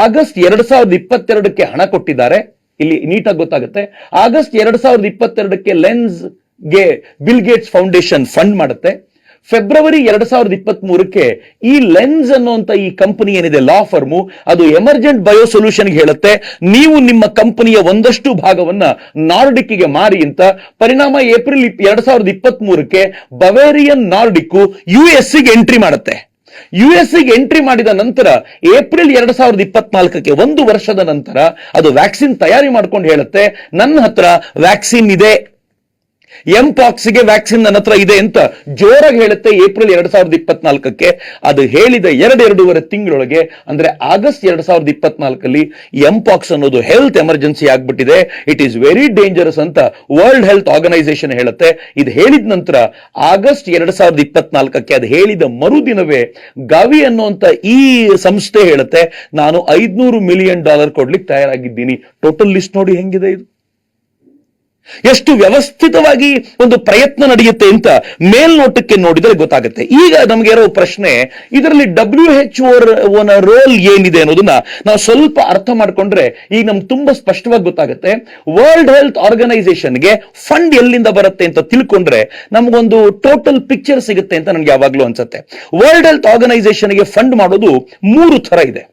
ಆಗಸ್ಟ್ ಎರಡ್ ಸಾವಿರದ ಇಪ್ಪತ್ತೆರಡಕ್ಕೆ ಹಣ ಕೊಟ್ಟಿದ್ದಾರೆ. ಇಲ್ಲಿ ನೀಟಾಗಿ ಗೊತ್ತಾಗುತ್ತೆ. ಆಗಸ್ಟ್ ಎರಡ್ ಸಾವಿರದ ಇಪ್ಪತ್ತೆರಡಕ್ಕೆ ಲೆನ್ಸ್ಗೆ ಬಿಲ್ ಗೇಟ್ಸ್ ಫೌಂಡೇಶನ್ ಫಂಡ್ ಮಾಡುತ್ತೆ. ಫೆಬ್ರವರಿ ಎರಡ್ ಸಾವಿರದ ಇಪ್ಪತ್ತ್ ಮೂರಕ್ಕೆ ಈ ಲೆನ್ಸ್ ಅನ್ನುವಂತ ಈ ಕಂಪನಿ ಏನಿದೆ, ಲಾ ಫರ್ಮು, ಅದು ಎಮರ್ಜೆಂಟ್ ಬಯೋ ಸೊಲ್ಯೂಷನ್ ಹೇಳುತ್ತೆ. ನೀವು ನಿಮ್ಮ ಕಂಪನಿಯ ಒಂದಷ್ಟು ಭಾಗವನ್ನ ನಾರ್ಡಿಕ್ಕಿಗೆ ಮಾರಿ ಅಂತ ಪರಿಣಾಮ ಏಪ್ರಿಲ್ ಎರಡ್ ಸಾವಿರದ ಇಪ್ಪತ್ತ್ ಮೂರಕ್ಕೆ ಬವೇರಿಯನ್ ನಾರ್ಡಿಕ್ ಯು ಎಂಟ್ರಿ ಮಾಡುತ್ತೆ. ಯು ಎಸ್ಗೆ ಎಂಟ್ರಿ ಮಾಡಿದ ನಂತರ ಏಪ್ರಿಲ್ ಎರಡ್ ಸಾವಿರದ ಇಪ್ಪತ್ನಾಲ್ಕಕ್ಕೆ ಒಂದು ವರ್ಷದ ನಂತರ ಅದು ವ್ಯಾಕ್ಸಿನ್ ತಯಾರಿ ಮಾಡ್ಕೊಂಡು ಹೇಳುತ್ತೆ, ನನ್ನ ಹತ್ರ ವ್ಯಾಕ್ಸಿನ್ ಇದೆ. ಎಂ ಪಾಕ್ಸ್ಗೆ ವ್ಯಾಕ್ಸಿನ್ ನನ್ನ ಹತ್ರ ಇದೆ ಅಂತ ಜೋರಾಗಿ ಹೇಳುತ್ತೆ ಏಪ್ರಿಲ್ ಎರಡ್ ಸಾವಿರದ ಇಪ್ಪತ್ನಾಲ್ಕಕ್ಕೆ. ಅದು ಹೇಳಿದ ಎರಡು ಎರಡೂವರೆ ತಿಂಗಳೊಳಗೆ, ಅಂದ್ರೆ ಆಗಸ್ಟ್ ಎರಡ್ ಸಾವಿರದ ಇಪ್ಪತ್ನಾಲ್ಕಲ್ಲಿ ಎಂಪಾಕ್ಸ್ ಅನ್ನೋದು ಹೆಲ್ತ್ ಎಮರ್ಜೆನ್ಸಿ ಆಗ್ಬಿಟ್ಟಿದೆ. ಇಟ್ ಈಸ್ ವೆರಿ ಡೇಂಜರಸ್ ಅಂತ ವರ್ಲ್ಡ್ ಹೆಲ್ತ್ ಆರ್ಗನೈಸೇಷನ್ ಹೇಳುತ್ತೆ. ಇದು ಹೇಳಿದ ನಂತರ ಆಗಸ್ಟ್ ಎರಡ್ ಸಾವಿರದ ಇಪ್ಪತ್ನಾಲ್ಕಕ್ಕೆ ಅದು ಹೇಳಿದ ಮರುದಿನವೇ ಗವಿ ಅನ್ನುವಂತ ಈ ಸಂಸ್ಥೆ ಹೇಳುತ್ತೆ, ನಾನು ಐದ್ನೂರು ಮಿಲಿಯನ್ ಡಾಲರ್ ಕೊಡ್ಲಿಕ್ಕೆ ತಯಾರಾಗಿದ್ದೀನಿ. ಟೋಟಲ್ ಲಿಸ್ಟ್ ನೋಡಿ ಹೆಂಗಿದೆ ಇದು? ಎಷ್ಟು ವ್ಯವಸ್ಥಿತವಾಗಿ ಒಂದು ಪ್ರಯತ್ನ ನಡೆಯುತ್ತೆ ಅಂತ ಮೇಲ್ನೋಟಕ್ಕೆ ನೋಡಿದ್ರೆ ಗೊತ್ತಾಗುತ್ತೆ. ಈಗ ನಮಗೆ ಇರೋ ಪ್ರಶ್ನೆ, ಇದರಲ್ಲಿ ಡಬ್ಲ್ಯೂ ಎಚ್ ರೋಲ್ ಏನಿದೆ ಅನ್ನೋದನ್ನ ನಾವು ಸ್ವಲ್ಪ ಅರ್ಥ ಮಾಡ್ಕೊಂಡ್ರೆ ಈಗ ನಮ್ಗೆ ತುಂಬಾ ಸ್ಪಷ್ಟವಾಗಿ ಗೊತ್ತಾಗುತ್ತೆ. ವರ್ಲ್ಡ್ ಹೆಲ್ತ್ ಆರ್ಗನೈಸೇಷನ್ಗೆ ಫಂಡ್ ಎಲ್ಲಿಂದ ಬರುತ್ತೆ ಅಂತ ತಿಳ್ಕೊಂಡ್ರೆ ನಮಗೊಂದು ಟೋಟಲ್ ಪಿಕ್ಚರ್ ಸಿಗುತ್ತೆ ಅಂತ ನನ್ಗೆ ಯಾವಾಗ್ಲೂ ಅನ್ಸುತ್ತೆ. ವರ್ಲ್ಡ್ ಹೆಲ್ತ್ ಆರ್ಗನೈಸೇಷನ್ಗೆ ಫಂಡ್ ಮಾಡೋದು ಮೂರು ತರ ಇದೆ.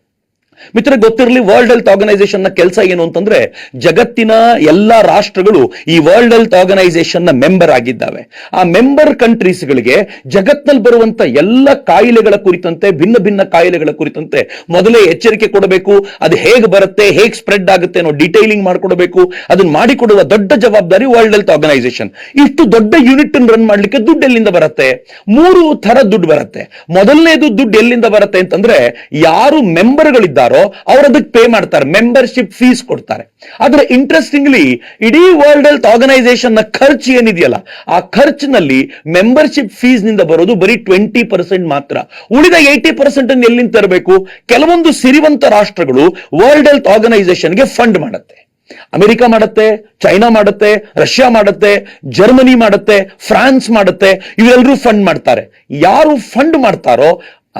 ಮಿತ್ರ, ಗೊತ್ತಿರಲಿ ವರ್ಲ್ಡ್ ಹೆಲ್ತ್ ಆರ್ಗನೈಸೇಷನ್ನ ಕೆಲಸ ಏನು ಅಂತಂದ್ರೆ ಜಗತ್ತಿನ ಎಲ್ಲಾ ರಾಷ್ಟ್ರಗಳು ಈ ವರ್ಲ್ಡ್ ಹೆಲ್ತ್ ಆರ್ಗನೈಸೇಷನ್ನ ಮೆಂಬರ್ ಆಗಿದ್ದಾವೆ. ಆ ಮೆಂಬರ್ ಕಂಟ್ರೀಸ್ ಗಳಿಗೆ ಜಗತ್ನಲ್ಲಿ ಬರುವಂತ ಎಲ್ಲ ಕಾಯಿಲೆಗಳ ಕುರಿತಂತೆ, ಭಿನ್ನ ಭಿನ್ನ ಕಾಯಿಲೆಗಳ ಕುರಿತಂತೆ ಮೊದಲೇ ಎಚ್ಚರಿಕೆ ಕೊಡಬೇಕು. ಅದು ಹೇಗೆ ಬರುತ್ತೆ, ಹೇಗೆ ಸ್ಪ್ರೆಡ್ ಆಗುತ್ತೆ ಅನ್ನೋ ಡಿಟೈಲಿಂಗ್ ಮಾಡಿಕೊಡಬೇಕು. ಅದನ್ನ ಮಾಡಿಕೊಡುವ ದೊಡ್ಡ ಜವಾಬ್ದಾರಿ ವರ್ಲ್ಡ್ ಹೆಲ್ತ್ ಆರ್ಗನೈಸೇಷನ್ ಇಷ್ಟು ದೊಡ್ಡ ಯೂನಿಟ್ ರನ್ ಮಾಡ್ಲಿಕ್ಕೆ ದುಡ್ಡು ಎಲ್ಲಿಂದ ಬರುತ್ತೆ? ಮೂರು ತರ ದುಡ್ಡು ಬರುತ್ತೆ. ಮೊದಲನೇದು ದುಡ್ಡು ಎಲ್ಲಿಂದ ಬರುತ್ತೆ ಅಂತಂದ್ರೆ ಯಾರು ಮೆಂಬರ್ಗಳಿದ್ದಾರೋ ಅವ್ರು ಅದಕ್ಕೆ ಪೇ ಮಾಡ್ತಾರೆ ಮೆಂಬರ್ಶಿಪ್ ಫೀಸ್ ಕೊಡ್ತಾರೆ. ಆದ್ರೆ ಇಂಟ್ರೆಸ್ಟಿಂಗ್ಲಿ ಇಡೀ ವರ್ಲ್ಡ್ ಹೆಲ್ತ್ ಆರ್ಗನೈಸೇಷನ್ನ ಖರ್ಚು ಏನಿದೆಯಲ್ಲ, ಆ ಖರ್ಚಿನಲ್ಲಿ ಮೆಂಬರ್ಶಿಪ್ ಫೀಸ್ನಿಂದ ಬರೋದು ಬರೀ ಟ್ವೆಂಟಿ ಪರ್ಸೆಂಟ್ ಮಾತ್ರ. ಉಳಿದ ಏಯ್ಟಿ ಪರ್ಸೆಂಟ್ ಅನ್ನು ಎಲ್ಲಿಂದ ತರಬೇಕು? ಕೆಲವೊಂದು ಸಿರಿವಂತ ರಾಷ್ಟ್ರಗಳು ವರ್ಲ್ಡ್ ಹೆಲ್ತ್ ಆರ್ಗನೈಸೇಷನ್ಗೆ ಫಂಡ್ ಮಾಡುತ್ತೆ. ಅಮೆರಿಕ ಮಾಡುತ್ತೆ, ಚೈನಾ ಮಾಡುತ್ತೆ, ರಷ್ಯಾ ಮಾಡುತ್ತೆ, ಜರ್ಮನಿ ಮಾಡುತ್ತೆ, ಫ್ರಾನ್ಸ್ ಮಾಡುತ್ತೆ ಇವರೆಲ್ಲರೂ ಫಂಡ್ ಮಾಡ್ತಾರೆ. ಯಾರು ಫಂಡ್ ಮಾಡ್ತಾರೋ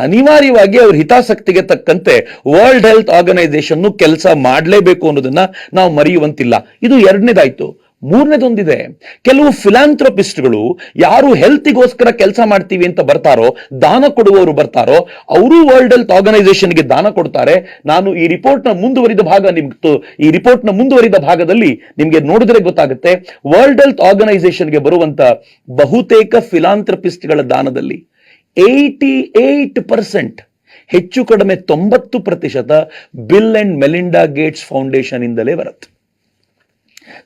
ಅನಿವಾರ್ಯವಾಗಿ ಅವ್ರ ಹಿತಾಸಕ್ತಿಗೆ ತಕ್ಕಂತೆ ವರ್ಲ್ಡ್ ಹೆಲ್ತ್ ಆರ್ಗನೈಸೇಷನ್ ಕೆಲಸ ಮಾಡಲೇಬೇಕು ಅನ್ನೋದನ್ನ ನಾವು ಮರೆಯುವಂತಿಲ್ಲ. ಇದು ಎರಡನೇದಾಯ್ತು. ಮೂರನೇದೊಂದಿದೆ, ಕೆಲವು ಫಿಲಾಂಥ್ರಪಿಸ್ಟ್ಗಳು ಯಾರು ಹೆಲ್ತಿಗೋಸ್ಕರ ಕೆಲಸ ಮಾಡ್ತೀವಿ ಅಂತ ಬರ್ತಾರೋ, ದಾನ ಕೊಡುವವರು ಬರ್ತಾರೋ, ಅವರು ವರ್ಲ್ಡ್ ಹೆಲ್ತ್ ಆರ್ಗನೈಸೇಷನ್ಗೆ ದಾನ ಕೊಡ್ತಾರೆ. ನಾನು ಈ ರಿಪೋರ್ಟ್ನ ಮುಂದುವರಿದ ಭಾಗ ನಿಮ್ಗೆ ಈ ರಿಪೋರ್ಟ್ನ ಮುಂದುವರಿದ ಭಾಗದಲ್ಲಿ ನಿಮ್ಗೆ ನೋಡಿದ್ರೆ ಗೊತ್ತಾಗುತ್ತೆ. ವರ್ಲ್ಡ್ ಹೆಲ್ತ್ ಆರ್ಗನೈಸೇಷನ್ಗೆ ಬರುವಂತ ಬಹುತೇಕ ಫಿಲಾಂಥ್ರಪಿಸ್ಟ್ಗಳ ದಾನದಲ್ಲಿ ಏಯ್ಟಿ ಏಟ್ ಪರ್ಸೆಂಟ್ ಹೆಚ್ಚು ಕಡಿಮೆ ತೊಂಬತ್ತು ಪ್ರತಿಶತ Bill and Melinda Gates Foundation ಇಂದಲೇ ಬರುತ್ತೆ.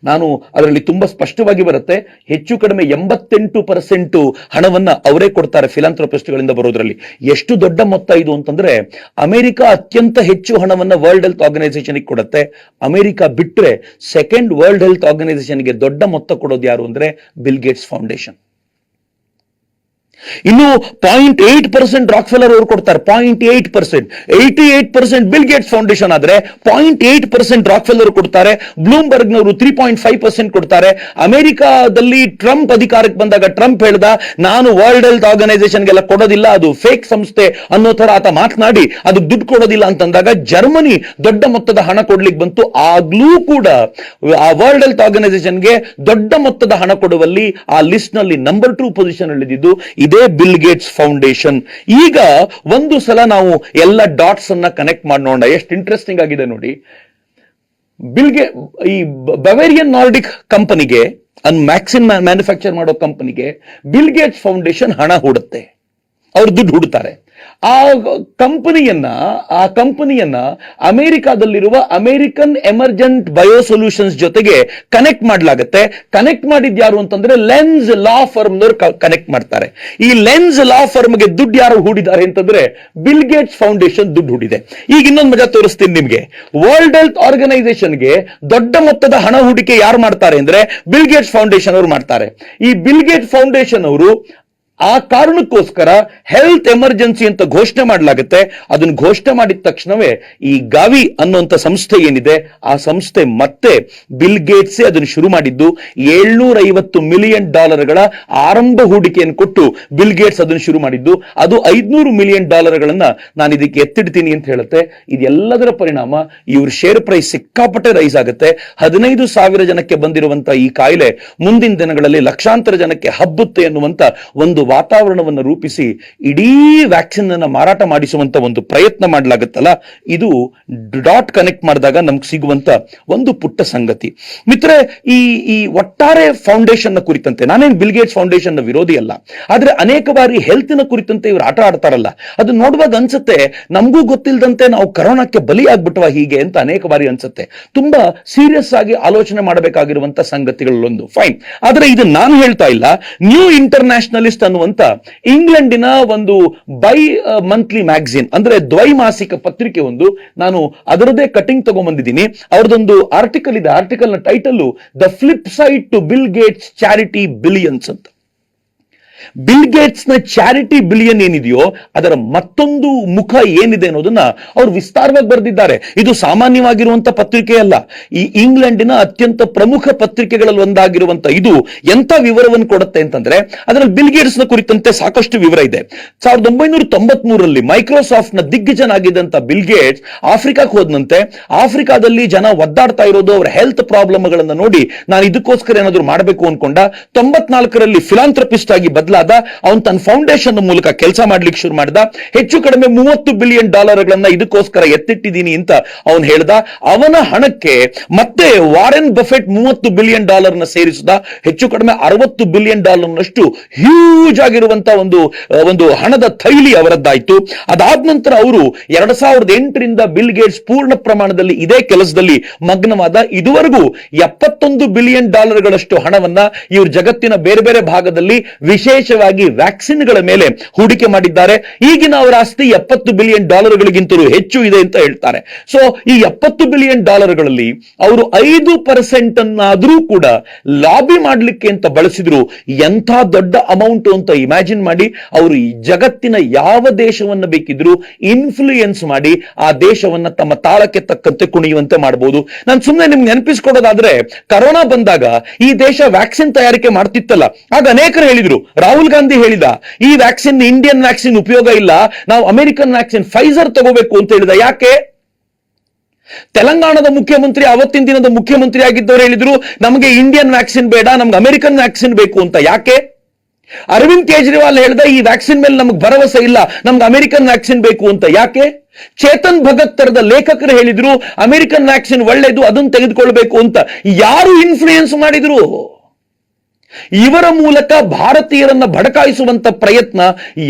ನಾನು ಅದರಲ್ಲಿ ತುಂಬಾ ಸ್ಪಷ್ಟವಾಗಿ ಬರುತ್ತೆ. ಹೆಚ್ಚು ಕಡಿಮೆ ಎಂಬತ್ತೆಂಟು ಪರ್ಸೆಂಟ್ ಹಣವನ್ನ ಅವರೇ ಕೊಡ್ತಾರೆ ಫಿಲಾಂಥ್ರೋಪಿಸ್ಟ್ಗಳಿಂದ ಬರೋದ್ರಲ್ಲಿ. ಎಷ್ಟು ದೊಡ್ಡ ಮೊತ್ತ ಇದು ಅಂತಂದ್ರೆ, ಅಮೆರಿಕ ಅತ್ಯಂತ ಹೆಚ್ಚು ಹಣವನ್ನ ವರ್ಲ್ಡ್ ಹೆಲ್ತ್ ಆರ್ಗನೈಸೇಷನ್ ಕೊಡುತ್ತೆ. ಅಮೆರಿಕ ಬಿಟ್ರೆ ಸೆಕೆಂಡ್ ವರ್ಲ್ಡ್ ಹೆಲ್ತ್ ಆರ್ಗನೈಸೇಷನ್ಗೆ ದೊಡ್ಡ ಮೊತ್ತ ಕೊಡೋದು ಯಾರು ಅಂದ್ರೆ ಬಿಲ್ ಗೇಟ್ಸ್ ಫೌಂಡೇಶನ್. ಇನ್ನು ಪಾಯಿಂಟ್ ಏಟ್ ಪರ್ಸೆಂಟ್ ರಾಕ್ಫೆಲರ್ ಅವರು ಕೊಡ್ತಾರೆ. Point eight percent eighty eight percent Bill Gates Foundation ಆದ್ರೆ ಪಾಯಿಂಟ್ ಏಟ್ ಪರ್ಸೆಂಟ್ ರಾಕ್ಫೆಲರ್ ಕೊಡ್ತಾರೆ. ಬ್ಲೂಮ್ಬರ್ಗ್ ನವರು ತ್ರೀ ಪಾಯಿಂಟ್ ಫೈವ್ ಪರ್ಸೆಂಟ್ ಕೊಡ್ತಾರೆ. ಅಮೆರಿಕಾದಲ್ಲಿ ಟ್ರಂಪ್ ಅಧಿಕಾರಕ್ಕೆ ಬಂದಾಗ ಟ್ರಂಪ್ ಹೇಳ್ದ, ನಾನು ವರ್ಲ್ಡ್ ಹೆಲ್ತ್ ಆರ್ಗನೈಸೇಷನ್ಗೆಲ್ಲ ಕೊಡೋದಿಲ್ಲ, ಅದು ಫೇಕ್ ಸಂಸ್ಥೆ ಅನ್ನೋ ತರ ಆತ ಮಾತನಾಡಿ ಅದು ದುಡ್ಡು ಕೊಡೋದಿಲ್ಲ ಅಂತಂದಾಗ ಜರ್ಮನಿ ದೊಡ್ಡ ಮೊತ್ತದ ಹಣ ಕೊಡ್ಲಿಕ್ಕೆ ಬಂತು. ಆಗ್ಲೂ ಕೂಡ ಆ ವರ್ಲ್ಡ್ ಹೆಲ್ತ್ ಆರ್ಗನೈಸೇಷನ್ಗೆ ದೊಡ್ಡ ಮೊತ್ತದ ಹಣ ಕೊಡುವಲ್ಲಿ ಆ ಲಿಸ್ಟ್ನಲ್ಲಿ ನಂಬರ್ ಟೂ ಪೊಸಿಷನ್ ಇಳಿದಿದ್ದು ಇದೇ ಬಿಲ್ ಗೇಟ್ಸ್ ಫೌಂಡೇಶನ್. ಈಗ ಒಂದು ಸಲ ನಾವು ಎಲ್ಲ ಡಾಟ್ಸ್ ಅನ್ನ ಕನೆಕ್ಟ್ ಮಾಡಿ ನೋಡೋಣ. ಎಷ್ಟು ಇಂಟ್ರೆಸ್ಟಿಂಗ್ ಆಗಿದೆ ನೋಡಿ. ಬಿಲ್ಗೆ ಈ ಬವೇರಿಯನ್ ನಾರ್ಡಿಕ್ ಕಂಪನಿಗೆ ಅನ್ ಮ್ಯಾಕ್ಸಿನ್ ಮ್ಯಾನುಫ್ಯಾಕ್ಚರ್ ಮಾಡೋ ಕಂಪನಿಗೆ ಬಿಲ್ ಗೇಟ್ಸ್ ಫೌಂಡೇಶನ್ ಹಣ ಹೂಡುತ್ತೆ. ಅವ್ರು ದುಡ್ಡು ಹುಡುತ್ತಾರೆ ಆ ಕಂಪನಿಯನ್ನ ಆ ಕಂಪನಿಯನ್ನ ಅಮೆರಿಕಾದಲ್ಲಿರುವ ಅಮೆರಿಕನ್ ಎಮರ್ಜೆಂಟ್ ಬಯೋ ಸೊಲ್ಯೂಷನ್ಸ್ ಜೊತೆಗೆ ಕನೆಕ್ಟ್ ಮಾಡಲಾಗುತ್ತೆ. ಕನೆಕ್ಟ್ ಮಾಡಿದ್ ಯಾರು ಅಂತಂದ್ರೆ ಲೆನ್ಸ್ ಲಾ ಫರ್ಮ್ನವ್ರು ಕನೆಕ್ಟ್ ಮಾಡ್ತಾರೆ. ಈ ಲೆನ್ಸ್ ಲಾ ಫರ್ಮ್ಗೆ ದುಡ್ಡು ಯಾರು ಹೂಡಿದ್ದಾರೆ ಅಂತಂದ್ರೆ ಬಿಲ್ ಗೇಟ್ಸ್ ಫೌಂಡೇಶನ್ ದುಡ್ಡು ಹೂಡಿದೆ. ಈಗ ಇನ್ನೊಂದು ಮಜಾ ತೋರಿಸ್ತೀನಿ ನಿಮಗೆ. ವರ್ಲ್ಡ್ ಹೆಲ್ತ್ ಆರ್ಗನೈಸೇಷನ್ಗೆ ದೊಡ್ಡ ಮೊತ್ತದ ಹಣ ಹೂಡಿಕೆ ಯಾರು ಮಾಡ್ತಾರೆ ಅಂದ್ರೆ ಬಿಲ್ ಗೇಟ್ಸ್ ಫೌಂಡೇಶನ್ ಅವರು ಮಾಡ್ತಾರೆ. ಈ ಬಿಲ್ ಗೇಟ್ ಫೌಂಡೇಶನ್ ಅವರು ಆ ಕಾರಣಕ್ಕೋಸ್ಕರ ಹೆಲ್ತ್ ಎಮರ್ಜೆನ್ಸಿ ಅಂತ ಘೋಷಣೆ ಮಾಡಲಾಗುತ್ತೆ. ಅದನ್ನು ಘೋಷಣೆ ಮಾಡಿದ ತಕ್ಷಣವೇ ಈ ಗಾವಿ ಅನ್ನುವಂಥ ಸಂಸ್ಥೆ ಏನಿದೆ, ಆ ಸಂಸ್ಥೆ ಮತ್ತೆ ಬಿಲ್ ಗೇಟ್ಸೇ ಅದನ್ನು ಶುರು ಮಾಡಿದ್ದು. ಏಳ್ನೂರ ಐವತ್ತು ಮಿಲಿಯನ್ ಡಾಲರ್ಗಳ ಆರಂಭ ಹೂಡಿಕೆಯನ್ನು ಕೊಟ್ಟು ಬಿಲ್ ಗೇಟ್ಸ್ ಅದನ್ನು ಶುರು ಮಾಡಿದ್ದು. ಅದು ಐದ್ನೂರು ಮಿಲಿಯನ್ ಡಾಲರ್ಗಳನ್ನ ನಾನು ಇದಕ್ಕೆ ಎತ್ತಿಡ್ತೀನಿ ಅಂತ ಹೇಳುತ್ತೆ. ಇದೆಲ್ಲದರ ಪರಿಣಾಮ ಇವ್ರ ಶೇರ್ ಪ್ರೈಸ್ ಸಿಕ್ಕಾಪಟ್ಟೆ ರೈಸ್ ಆಗುತ್ತೆ. ಹದಿನೈದು ಸಾವಿರ ಜನಕ್ಕೆ ಬಂದಿರುವಂತಹ ಈ ಕಾಯಿಲೆ ಮುಂದಿನ ದಿನಗಳಲ್ಲಿ ಲಕ್ಷಾಂತರ ಜನಕ್ಕೆ ಹಬ್ಬುತ್ತೆ ಅನ್ನುವಂತ ಒಂದು ವಾತಾವರಣವನ್ನು ರೂಪಿಸಿ ಇಡೀ ವ್ಯಾಕ್ಸಿನ್ ಅನ್ನು ಮಾರಾಟ ಮಾಡಿಸುವಂತ ಒಂದು ಪ್ರಯತ್ನ ಮಾಡಲಾಗುತ್ತಲ್ಲ? ಇದು ಡಾಟ್ ಕನೆಕ್ಟ್ ಮಾಡಿದಾಗ ನಮ್ಗೆ ಸಿಗುವಂತ ಒಂದು ಪುಟ್ಟ ಸಂಗತಿ. ಮಿತ್ರೆ ಈ ಈ ಒಟ್ಟಾರೆ ಫೌಂಡೇಶನ್ ಕುರಿತಂತೆ, ನಾನೇನು ಬಿಲ್ಗೇಟ್ಸ್ ಫೌಂಡೇಶನ್ ವಿರೋಧಿ ಅಲ್ಲ, ಆದ್ರೆ ಅನೇಕ ಬಾರಿ ಹೆಲ್ತಿನ ಕುರಿತಂತೆ ಇವರು ಆಟ ಆಡ್ತಾರಲ್ಲ ಅದು ನೋಡುವಾಗ ಅನ್ಸುತ್ತೆ, ನಮಗೂ ಗೊತ್ತಿಲ್ಲದಂತೆ ನಾವು ಕರೋನಾಕ್ಕೆ ಬಲಿ ಹೀಗೆ ಅಂತ ಅನೇಕ ಬಾರಿ ಅನ್ಸುತ್ತೆ. ತುಂಬಾ ಸೀರಿಯಸ್ ಆಗಿ ಆಲೋಚನೆ ಮಾಡಬೇಕಾಗಿರುವಂತ ಸಂಗತಿಗಳಲ್ಲೊಂದು. ಫೈನ್ ಆದ್ರೆ ಇದು ನಾನು ಹೇಳ್ತಾ ಇಲ್ಲ ನ್ಯೂ ಇಂಟರ್ನ್ಯಾಷನಲಿಸ್ಟ್ ಅನ್ನುವಂತ ಇಂಗ್ಲೆಂಡಿನ ಒಂದು ಬೈ ಮಂತ್ಲಿ ಮ್ಯಾಗಝಿನ್ ಅಂದ್ರೆ ದ್ವೈಮಾಸಿಕ ಪತ್ರಿಕೆ ಒಂದು. ನಾನು ಅದರದೇ ಕಟಿಂಗ್ ತಗೊಂಡ್ಬಂದಿದ್ದೀನಿ ಅವ್ರದೊಂದು ಆರ್ಟಿಕಲ್ ಇದೆ. ಆರ್ಟಿಕಲ್ನ title the flip side to Bill Gates charity billions ಅಂತ. ಬಿಲ್ ಗೇಟ್ಸ್ನ ಚಾರಿಟಿ ಬಿಲಿಯನ್ ಏನಿದೆಯೋ, ಅದರ ಮತ್ತೊಂದು ಮುಖ ಏನಿದೆ ಅನ್ನೋದನ್ನ ಅವರು ವಿಸ್ತಾರವಾಗಿ ಬರೆದಿದ್ದಾರೆ. ಇದು ಸಾಮಾನ್ಯವಾಗಿರುವಂತ ಪತ್ರಿಕೆ ಅಲ್ಲ ಈ ಇಂಗ್ಲೆಂಡಿನ ಅತ್ಯಂತ ಪ್ರಮುಖ ಪತ್ರಿಕೆಗಳಲ್ಲಿ ಒಂದಾಗಿರುವಂತ ಇದು ಎಂತ ವಿವರವನ್ನು ಕೊಡುತ್ತೆ ಅಂತಂದ್ರೆ, ಅದರಲ್ಲಿ ಬಿಲ್ ಗೇಟ್ಸ್ನ ಕುರಿತಂತೆ ಸಾಕಷ್ಟು ವಿವರ ಇದೆ. ಸಾವಿರದ ಒಂಬೈನೂರ ತೊಂಬತ್ ಮೂರರಲ್ಲಿ ಮೈಕ್ರೋಸಾಫ್ಟ್ನ ದಿಗ್ಗಜನಾಗಿದ್ದಂತ ಬಿಲ್ ಗೇಟ್ಸ್ ಆಫ್ರಿಕಾಕ್ ಹೋದಂತೆ ಆಫ್ರಿಕಾದಲ್ಲಿ ಜನ ಒದ್ದಾಡ್ತಾ ಇರೋದು, ಅವರ ಹೆಲ್ತ್ ಪ್ರಾಬ್ಲಮ್ ಗಳನ್ನ ನೋಡಿ ನಾನು ಇದಕ್ಕೋಸ್ಕರ ಏನಾದ್ರು ಮಾಡಬೇಕು ಅನ್ಕೊಂಡ, ತೊಂಬತ್ನಾಲ್ಕರಲ್ಲಿ ಫಿಲಾಂಥ್ರಪಿಸ್ಟ್ ಆಗಿ ಬದಲಾದ ಅವನು ತನ್ನ ಫೌಂಡೇಶನ್ ಮೂಲಕ ಕೆಲಸ ಮಾಡ್ಲಿಕ್ಕೆ ಶುರು ಮಾಡಿದ. ಹೆಚ್ಚು ಕಡಿಮೆ ಮೂವತ್ತು ಬಿಲಿಯನ್ ಡಾಲರ್ಗಳನ್ನ ಇದಕ್ಕೋಸ್ಕರ ಎತ್ತಿಟ್ಟಿದ್ದೀನಿ ಅಂತ ಅವನು ಹೇಳ್ದ. ಅವನ ಹಣಕ್ಕೆ ಮತ್ತೆ ವಾರೆನ್ ಬಫೆಟ್ ಮೂವತ್ತು ಬಿಲಿಯನ್ ಡಾಲರ್ನ ಸೇರಿಸಿದ. ಹೆಚ್ಚು ಕಡಿಮೆ ಅರವತ್ತು ಬಿಲಿಯನ್ ಡಾಲರ್ ನಷ್ಟು ಹ್ಯೂಜ್ ಆಗಿರುವಂತ ಒಂದು ಒಂದು ಹಣದ ಥೈಲಿ ಅವರದ್ದಾಯ್ತು. ಅದಾದ ನಂತರ ಅವರು ಎರಡ್ ಸಾವಿರದ ಎಂಟರಿಂದ ಬಿಲ್ ಗೇಟ್ಸ್ ಪೂರ್ಣ ಪ್ರಮಾಣದಲ್ಲಿ ಇದೇ ಕೆಲಸದಲ್ಲಿ ಮಗ್ನವಾದ. ಇದುವರೆಗೂ ಎಪ್ಪತ್ತೊಂದು ಬಿಲಿಯನ್ ಡಾಲರ್ಗಳಷ್ಟು ಹಣವನ್ನ ಇವರು ಜಗತ್ತಿನ ಬೇರೆ ಬೇರೆ ಭಾಗದಲ್ಲಿ ವಿಶೇಷವಾಗಿ ವ್ಯಾಕ್ಸಿನ್ಗಳ ಮೇಲೆ ಹೂಡಿಕೆ ಮಾಡಿದ್ದಾರೆ. ಈಗಿನ ಅವರ ಆಸ್ತಿ ಎಪ್ಪತ್ತು ಬಿಲಿಯನ್ ಡಾಲರ್ಗಳಿಗಿಂತಲೂ ಹೆಚ್ಚು ಇದೆ ಅಂತ ಹೇಳ್ತಾರೆ. ಸೊ ಈ ಎಪ್ಪತ್ತು ಬಿಲಿಯನ್ ಡಾಲರ್ಗಳಲ್ಲಿ ಅವರು ಐದು ಪರ್ಸೆಂಟ್ ಅನ್ನಾದ್ರೂ ಕೂಡ ಲಾಬಿ ಮಾಡಲಿಕ್ಕೆ ಅಂತ ಬಳಸಿದ್ರು. ಎಂಥ ದೊಡ್ಡ ಅಮೌಂಟ್ ಅಂತ ಇಮ್ಯಾಜಿನ್ ಮಾಡಿ ಅವರು ಈ ಜಗತ್ತಿನ ಯಾವ ದೇಶವನ್ನ ಬೇಕಿದ್ರು ಇನ್ಫ್ಲೂಯೆನ್ಸ್ ಮಾಡಿ ಆ ದೇಶವನ್ನ ತಮ್ಮ ತಾಳಕ್ಕೆ ತಕ್ಕಂತೆ ಕುಣಿಯುವಂತೆ ಮಾಡಬಹುದು ನಾನು ಸುಮ್ಮನೆ ನಿಮ್ಗೆ ನೆನಪಿಸ್ಕೊಡೋದಾದ್ರೆ, ಕರೋನಾ ಬಂದಾಗ ಈ ದೇಶ ವ್ಯಾಕ್ಸಿನ್ ತಯಾರಿಕೆ ಮಾಡ್ತಿತ್ತಲ್ಲ. ಆಗ ಅನೇಕರು ಹೇಳಿದ್ರು ರಾಹುಲ್ ಗಾಂಧಿ ಹೇಳಿದ, ಈ ವ್ಯಾಕ್ಸಿನ್ ಇಂಡಿಯನ್ ವ್ಯಾಕ್ಸಿನ್ ಉಪಯೋಗ ಇಲ್ಲ, ನಾವು ಅಮೆರಿಕನ್ ವ್ಯಾಕ್ಸಿನ್ ಫೈಸರ್ ತಗೋಬೇಕು ಅಂತ ಹೇಳಿದ. ಯಾಕೆ? ತೆಲಂಗಾಣದ ಮುಖ್ಯಮಂತ್ರಿ ಅವತ್ತಿನ ದಿನದ ಮುಖ್ಯಮಂತ್ರಿ ಆಗಿದ್ದವರು ಹೇಳಿದ್ರು, ನಮಗೆ ಇಂಡಿಯನ್ ವ್ಯಾಕ್ಸಿನ್ ಬೇಡ, ನಮ್ಗೆ ಅಮೆರಿಕನ್ ವ್ಯಾಕ್ಸಿನ್ ಬೇಕು ಅಂತ. ಯಾಕೆ? ಅರವಿಂದ್ ಕೇಜ್ರಿವಾಲ್ ಹೇಳ್ದ, ಈ ವ್ಯಾಕ್ಸಿನ್ ಮೇಲೆ ನಮ್ಗೆ ಭರವಸೆ ಇಲ್ಲ, ನಮ್ಗೆ ಅಮೆರಿಕನ್ ವ್ಯಾಕ್ಸಿನ್ ಬೇಕು ಅಂತ. ಯಾಕೆ? ಚೇತನ್ ಭಗತ್ ತರದ ಲೇಖಕರು ಹೇಳಿದ್ರು ಅಮೆರಿಕನ್ ವ್ಯಾಕ್ಸಿನ್ ಒಳ್ಳೇದು, ಅದನ್ನು ತೆಗೆದುಕೊಳ್ಬೇಕು ಅಂತ. ಯಾರು ಇನ್ಫ್ಲೂಯೆನ್ಸ್ ಮಾಡಿದ್ರು? ಇವರ ಮೂಲಕ ಭಾರತೀಯರನ್ನ ಭಡಕಾಯಿಸುವಂತ ಪ್ರಯತ್ನ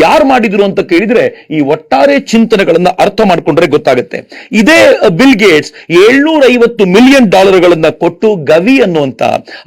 ಯಾರು ಮಾಡಿದ್ರು ಅಂತ ಕೇಳಿದ್ರೆ ಈ ಒಟ್ಟಾರೆ ಚಿಂತನೆಗಳನ್ನ ಅರ್ಥ ಮಾಡಿಕೊಂಡ್ರೆ ಗೊತ್ತಾಗುತ್ತೆ. ಇದೇ ಬಿಲ್ ಗೇಟ್ಸ್ ಏಳ್ನೂರ ಐವತ್ತು ಮಿಲಿಯನ್ ಡಾಲರ್ಗಳನ್ನ ಕೊಟ್ಟು ಗವಿ ಅನ್ನುವಂತ,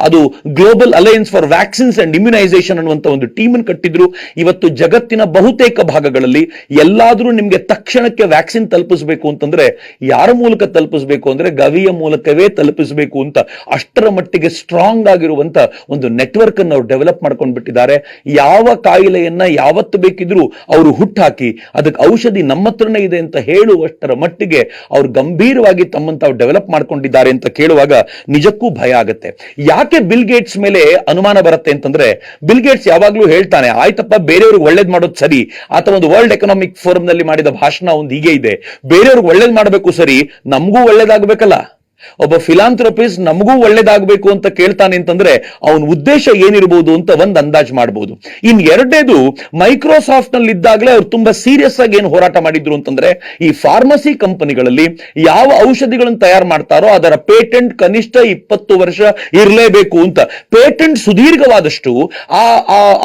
ಅದು Global Alliance for Vaccines and Immunization ಅನ್ನುವಂತ ಒಂದು ಟೀಮ್ ಅನ್ನು ಕಟ್ಟಿದ್ರು. ಇವತ್ತು ಜಗತ್ತಿನ ಬಹುತೇಕ ಭಾಗಗಳಲ್ಲಿ ಎಲ್ಲಾದ್ರೂ ನಿಮ್ಗೆ ತಕ್ಷಣಕ್ಕೆ ವ್ಯಾಕ್ಸಿನ್ ತಲುಪಿಸಬೇಕು ಅಂತಂದ್ರೆ ಯಾರ ಮೂಲಕ ತಲುಪಿಸಬೇಕು ಅಂದ್ರೆ ಗವಿಯ ಮೂಲಕವೇ ತಲುಪಿಸಬೇಕು ಅಂತ ಅಷ್ಟರ ಮಟ್ಟಿಗೆ ಸ್ಟ್ರಾಂಗ್ ಆಗಿರುವಂತ ಒಂದು ನೆಟ್ವರ್ಕ್ ಅನ್ನು ಅವ್ರು ಡೆವಲಪ್ ಮಾಡ್ಕೊಂಡು ಬಿಟ್ಟಿದ್ದಾರೆ ಯಾವ ಕಾಯಿಲೆಯನ್ನ ಯಾವತ್ತು ಬೇಕಿದ್ರು ಅವರು ಹುಟ್ಟಾಕಿ ಅದಕ್ಕೆ ಔಷಧಿ ನಮ್ಮ ಹತ್ರನೇ ಇದೆ ಅಂತ ಹೇಳುವಷ್ಟರ ಮಟ್ಟಿಗೆ ಅವ್ರು ಗಂಭೀರವಾಗಿ ತಮ್ಮಂತ ಡೆವಲಪ್ ಮಾಡ್ಕೊಂಡಿದ್ದಾರೆ ಅಂತ ಕೇಳುವಾಗ ನಿಜಕ್ಕೂ ಭಯ ಆಗುತ್ತೆ. ಯಾಕೆ ಬಿಲ್ ಗೇಟ್ಸ್ ಮೇಲೆ ಅನುಮಾನ ಬರುತ್ತೆ ಅಂತಂದ್ರೆ ಬಿಲ್ ಗೇಟ್ಸ್ ಯಾವಾಗ್ಲೂ ಹೇಳ್ತಾನೆ, ಆಯ್ತಪ್ಪ, ಬೇರೆಯವ್ರಿಗೆ ಒಳ್ಳೇದ್ ಮಾಡೋದು ಸರಿ, ಆತ ಒಂದು ವರ್ಲ್ಡ್ ಎಕನಾಮಿಕ್ ಫೋರಂ ನಲ್ಲಿ ಮಾಡಿದ ಭಾಷಣ ಒಂದು ಹೀಗೆ ಇದೆ. ಬೇರೆಯವ್ರಿಗೆ ಒಳ್ಳೇದ್ ಮಾಡಬೇಕು ಸರಿ, ನಮಗೂ ಒಳ್ಳೇದಾಗಬೇಕಲ್ಲ? ಒಬ್ಬ ಫಿಲಾಂಥ್ರಪಿಸ್ಟ್ ನಮಗೂ ಒಳ್ಳೇದಾಗಬೇಕು ಅಂತ ಕೇಳ್ತಾನೆ ಅಂತಂದ್ರೆ ಅವನ ಉದ್ದೇಶ ಏನಿರಬಹುದು ಅಂತ ಒಂದ್ ಅಂದಾಜ್ ಮಾಡಬಹುದು ಇನ್ ಎರಡನೇದು ಮೈಕ್ರೋಸಾಫ್ಟ್ನಲ್ಲಿ ಇದ್ದಾಗಲೇ ಅವ್ರು ತುಂಬಾ ಸೀರಿಯಸ್ ಆಗಿ ಏನು ಹೋರಾಟ ಮಾಡಿದ್ರು ಅಂತಂದ್ರೆ ಈ ಫಾರ್ಮಸಿ ಕಂಪನಿಗಳಲ್ಲಿ ಯಾವ ಔಷಧಿಗಳನ್ನು ತಯಾರು ಮಾಡ್ತಾರೋ ಅದರ ಪೇಟೆಂಟ್ ಕನಿಷ್ಠ ಇಪ್ಪತ್ತು ವರ್ಷ ಇರಲೇಬೇಕು ಅಂತ. ಪೇಟೆಂಟ್ ಸುದೀರ್ಘವಾದಷ್ಟು ಆ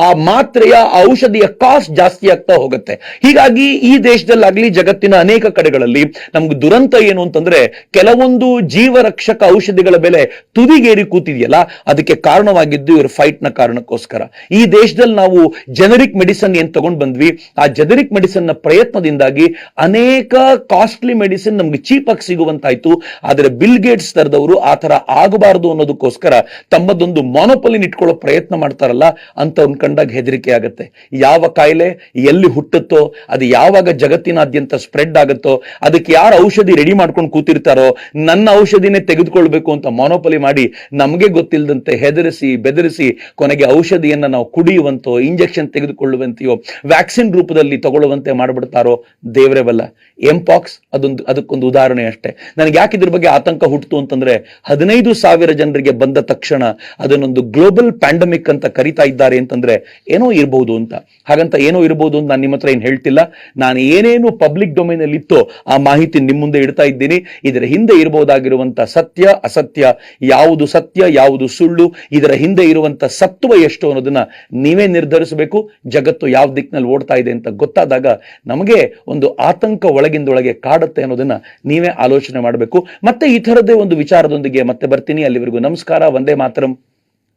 ಆ ಮಾತ್ರೆಯ ಔಷಧಿಯ ಕಾಸ್ಟ್ ಜಾಸ್ತಿ ಆಗ್ತಾ ಹೋಗುತ್ತೆ. ಹೀಗಾಗಿ ಈ ದೇಶದಲ್ಲಾಗ್ಲಿ ಜಗತ್ತಿನ ಅನೇಕ ಕಡೆಗಳಲ್ಲಿ ನಮ್ಗೆ ದುರಂತ ಏನು ಅಂತಂದ್ರೆ ಕೆಲವೊಂದು ಜೀವರಕ್ಷಕ ಔಷಧಿಗಳ ಬೆಲೆ ತುದಿಗೇರಿ ಕೂತಿದೆಯಲ್ಲ, ಅದಕ್ಕೆ ಕಾರಣವಾಗಿದ್ದು ಇವ್ರ ಫೈಟ್ ಕಾರಣಕ್ಕೋಸ್ಕರ. ಈ ದೇಶದಲ್ಲಿ ನಾವು ಜೆನರಿಕ್ ಮೆಡಿಸನ್ ಏನ್ ತಗೊಂಡ್ ಬಂದ್ವಿ? ಆ ಜೆನರಿಕ್ ಮೆಡಿಸನ್ನ ಪ್ರಯತ್ನದಿಂದಾಗಿ ಅನೇಕ ಕಾಸ್ಟ್ಲಿ ಮೆಡಿಸಿನ್ ನಮ್ಗೆ ಚೀಪ್ ಆಗಿ ಸಿಗುವಂತಾಯ್ತು. ಆದ್ರೆ ಬಿಲ್ ಗೇಟ್ಸ್ ತರದವರು ಆ ತರ ಆಗಬಾರದು ಅನ್ನೋದಕ್ಕೋಸ್ಕರ ತಮ್ಮದೊಂದು ಮಾನೋಪಲಿನ ಇಟ್ಕೊಳ್ಳೋ ಪ್ರಯತ್ನ ಮಾಡ್ತಾರಲ್ಲ ಅಂತ ಕಂಡಾಗ ಹೆದರಿಕೆ ಆಗುತ್ತೆ. ಯಾವ ಕಾಯಿಲೆ ಎಲ್ಲಿ ಹುಟ್ಟುತ್ತೋ, ಅದು ಯಾವಾಗ ಜಗತ್ತಿನಾದ್ಯಂತ ಸ್ಪ್ರೆಡ್ ಆಗುತ್ತೋ, ಅದಕ್ಕೆ ಯಾರು ಔಷಧಿ ರೆಡಿ ಮಾಡ್ಕೊಂಡು ಕೂತಿರ್ತಾರೋ, ನನ್ನ ಔಷಧಿನೇ ತೆಗೆದುಕೊಳ್ಬೇಕು ಅಂತ ಮಾನೋಪಲಿ ಮಾಡಿ ನಮಗೆ ಗೊತ್ತಿಲ್ಲದಂತೆ ಹೆದರಿಸಿ, ಬೆದರಿಸಿ ಕೊನೆಗೆ ಔಷಧಿಯನ್ನ ನಾವು ಕುಡಿಯುವಂತೋ ಇಂಜೆಕ್ಷನ್ ತೆಗೆದುಕೊಳ್ಳುವಂತೆಯೋ ವ್ಯಾಕ್ಸಿನ್ ರೂಪದಲ್ಲಿ ತಗೊಳ್ಳುವಂತೆ ಮಾಡ್ಬಿಡ್ತಾರೋ ದೇವರೇವಲ್ಲ ಎಂಪಾಕ್ಸ್ ಅದೊಂದು, ಅದಕ್ಕೊಂದು ಉದಾಹರಣೆ ಅಷ್ಟೇ. ನನಗೆ ಯಾಕೆ ಇದ್ರ ಬಗ್ಗೆ ಆತಂಕ ಹುಟ್ಟಿತು ಅಂತಂದ್ರೆ ಹದಿನೈದು ಸಾವಿರ ಜನರಿಗೆ ಬಂದ ತಕ್ಷಣ ಅದನ್ನೊಂದು ಗ್ಲೋಬಲ್ ಪ್ಯಾಂಡಮಿಕ್ ಅಂತ ಕರಿತಾ ಇದ್ದಾರೆ ಅಂತಂದ್ರೆ ಏನೋ ಇರಬಹುದು ಅಂತ. ಹಾಗಂತ ಏನೋ ಇರಬಹುದು ಅಂತ ನಾನು ನಿಮ್ಮ ಹತ್ರ ಏನು ಹೇಳ್ತಿಲ್ಲ. ನಾನು ಏನೇನು ಪಬ್ಲಿಕ್ ಡೊಮೈನ್ ಅಲ್ಲಿ ಇತ್ತೋ ಆ ಮಾಹಿತಿ ನಿಮ್ಮ ಮುಂದೆ ಇಡ್ತಾ ಇದ್ದೀನಿ. ಇದರ ಹಿಂದೆ ಇರಬಹುದಾಗಿರುವಂತ ಸತ್ಯ, ಅಸತ್ಯ, ಯಾವುದು ಸತ್ಯ, ಯಾವುದು ಸುಳ್ಳು, ಇದರ ಹಿಂದೆ ಇರುವಂತ ಸತ್ವ ಎಷ್ಟು ಅನ್ನೋದನ್ನ ನೀವೇ ನಿರ್ಧರಿಸಬೇಕು. ಜಗತ್ತು ಯಾವ ದಿಕ್ಕಿನಲ್ಲಿ ಓಡ್ತಾ ಇದೆ ಅಂತ ಗೊತ್ತಾದಾಗ ನಮಗೆ ಒಂದು ಆತಂಕ ಒಳಗಿಂದೊಳಗೆ ಕಾಡುತ್ತೆ ಅನ್ನೋದನ್ನ ನೀವೇ ಆಲೋಚನೆ ಮಾಡಬೇಕು. ಮತ್ತೆ ಈ ಥರದ್ದೇ ಒಂದು ವಿಚಾರದೊಂದಿಗೆ ಮತ್ತೆ ಬರ್ತೀನಿ. ಅಲ್ಲಿವರೆಗೂ ನಮಸ್ಕಾರ. ಒಂದೇ ಮಾತರಂ.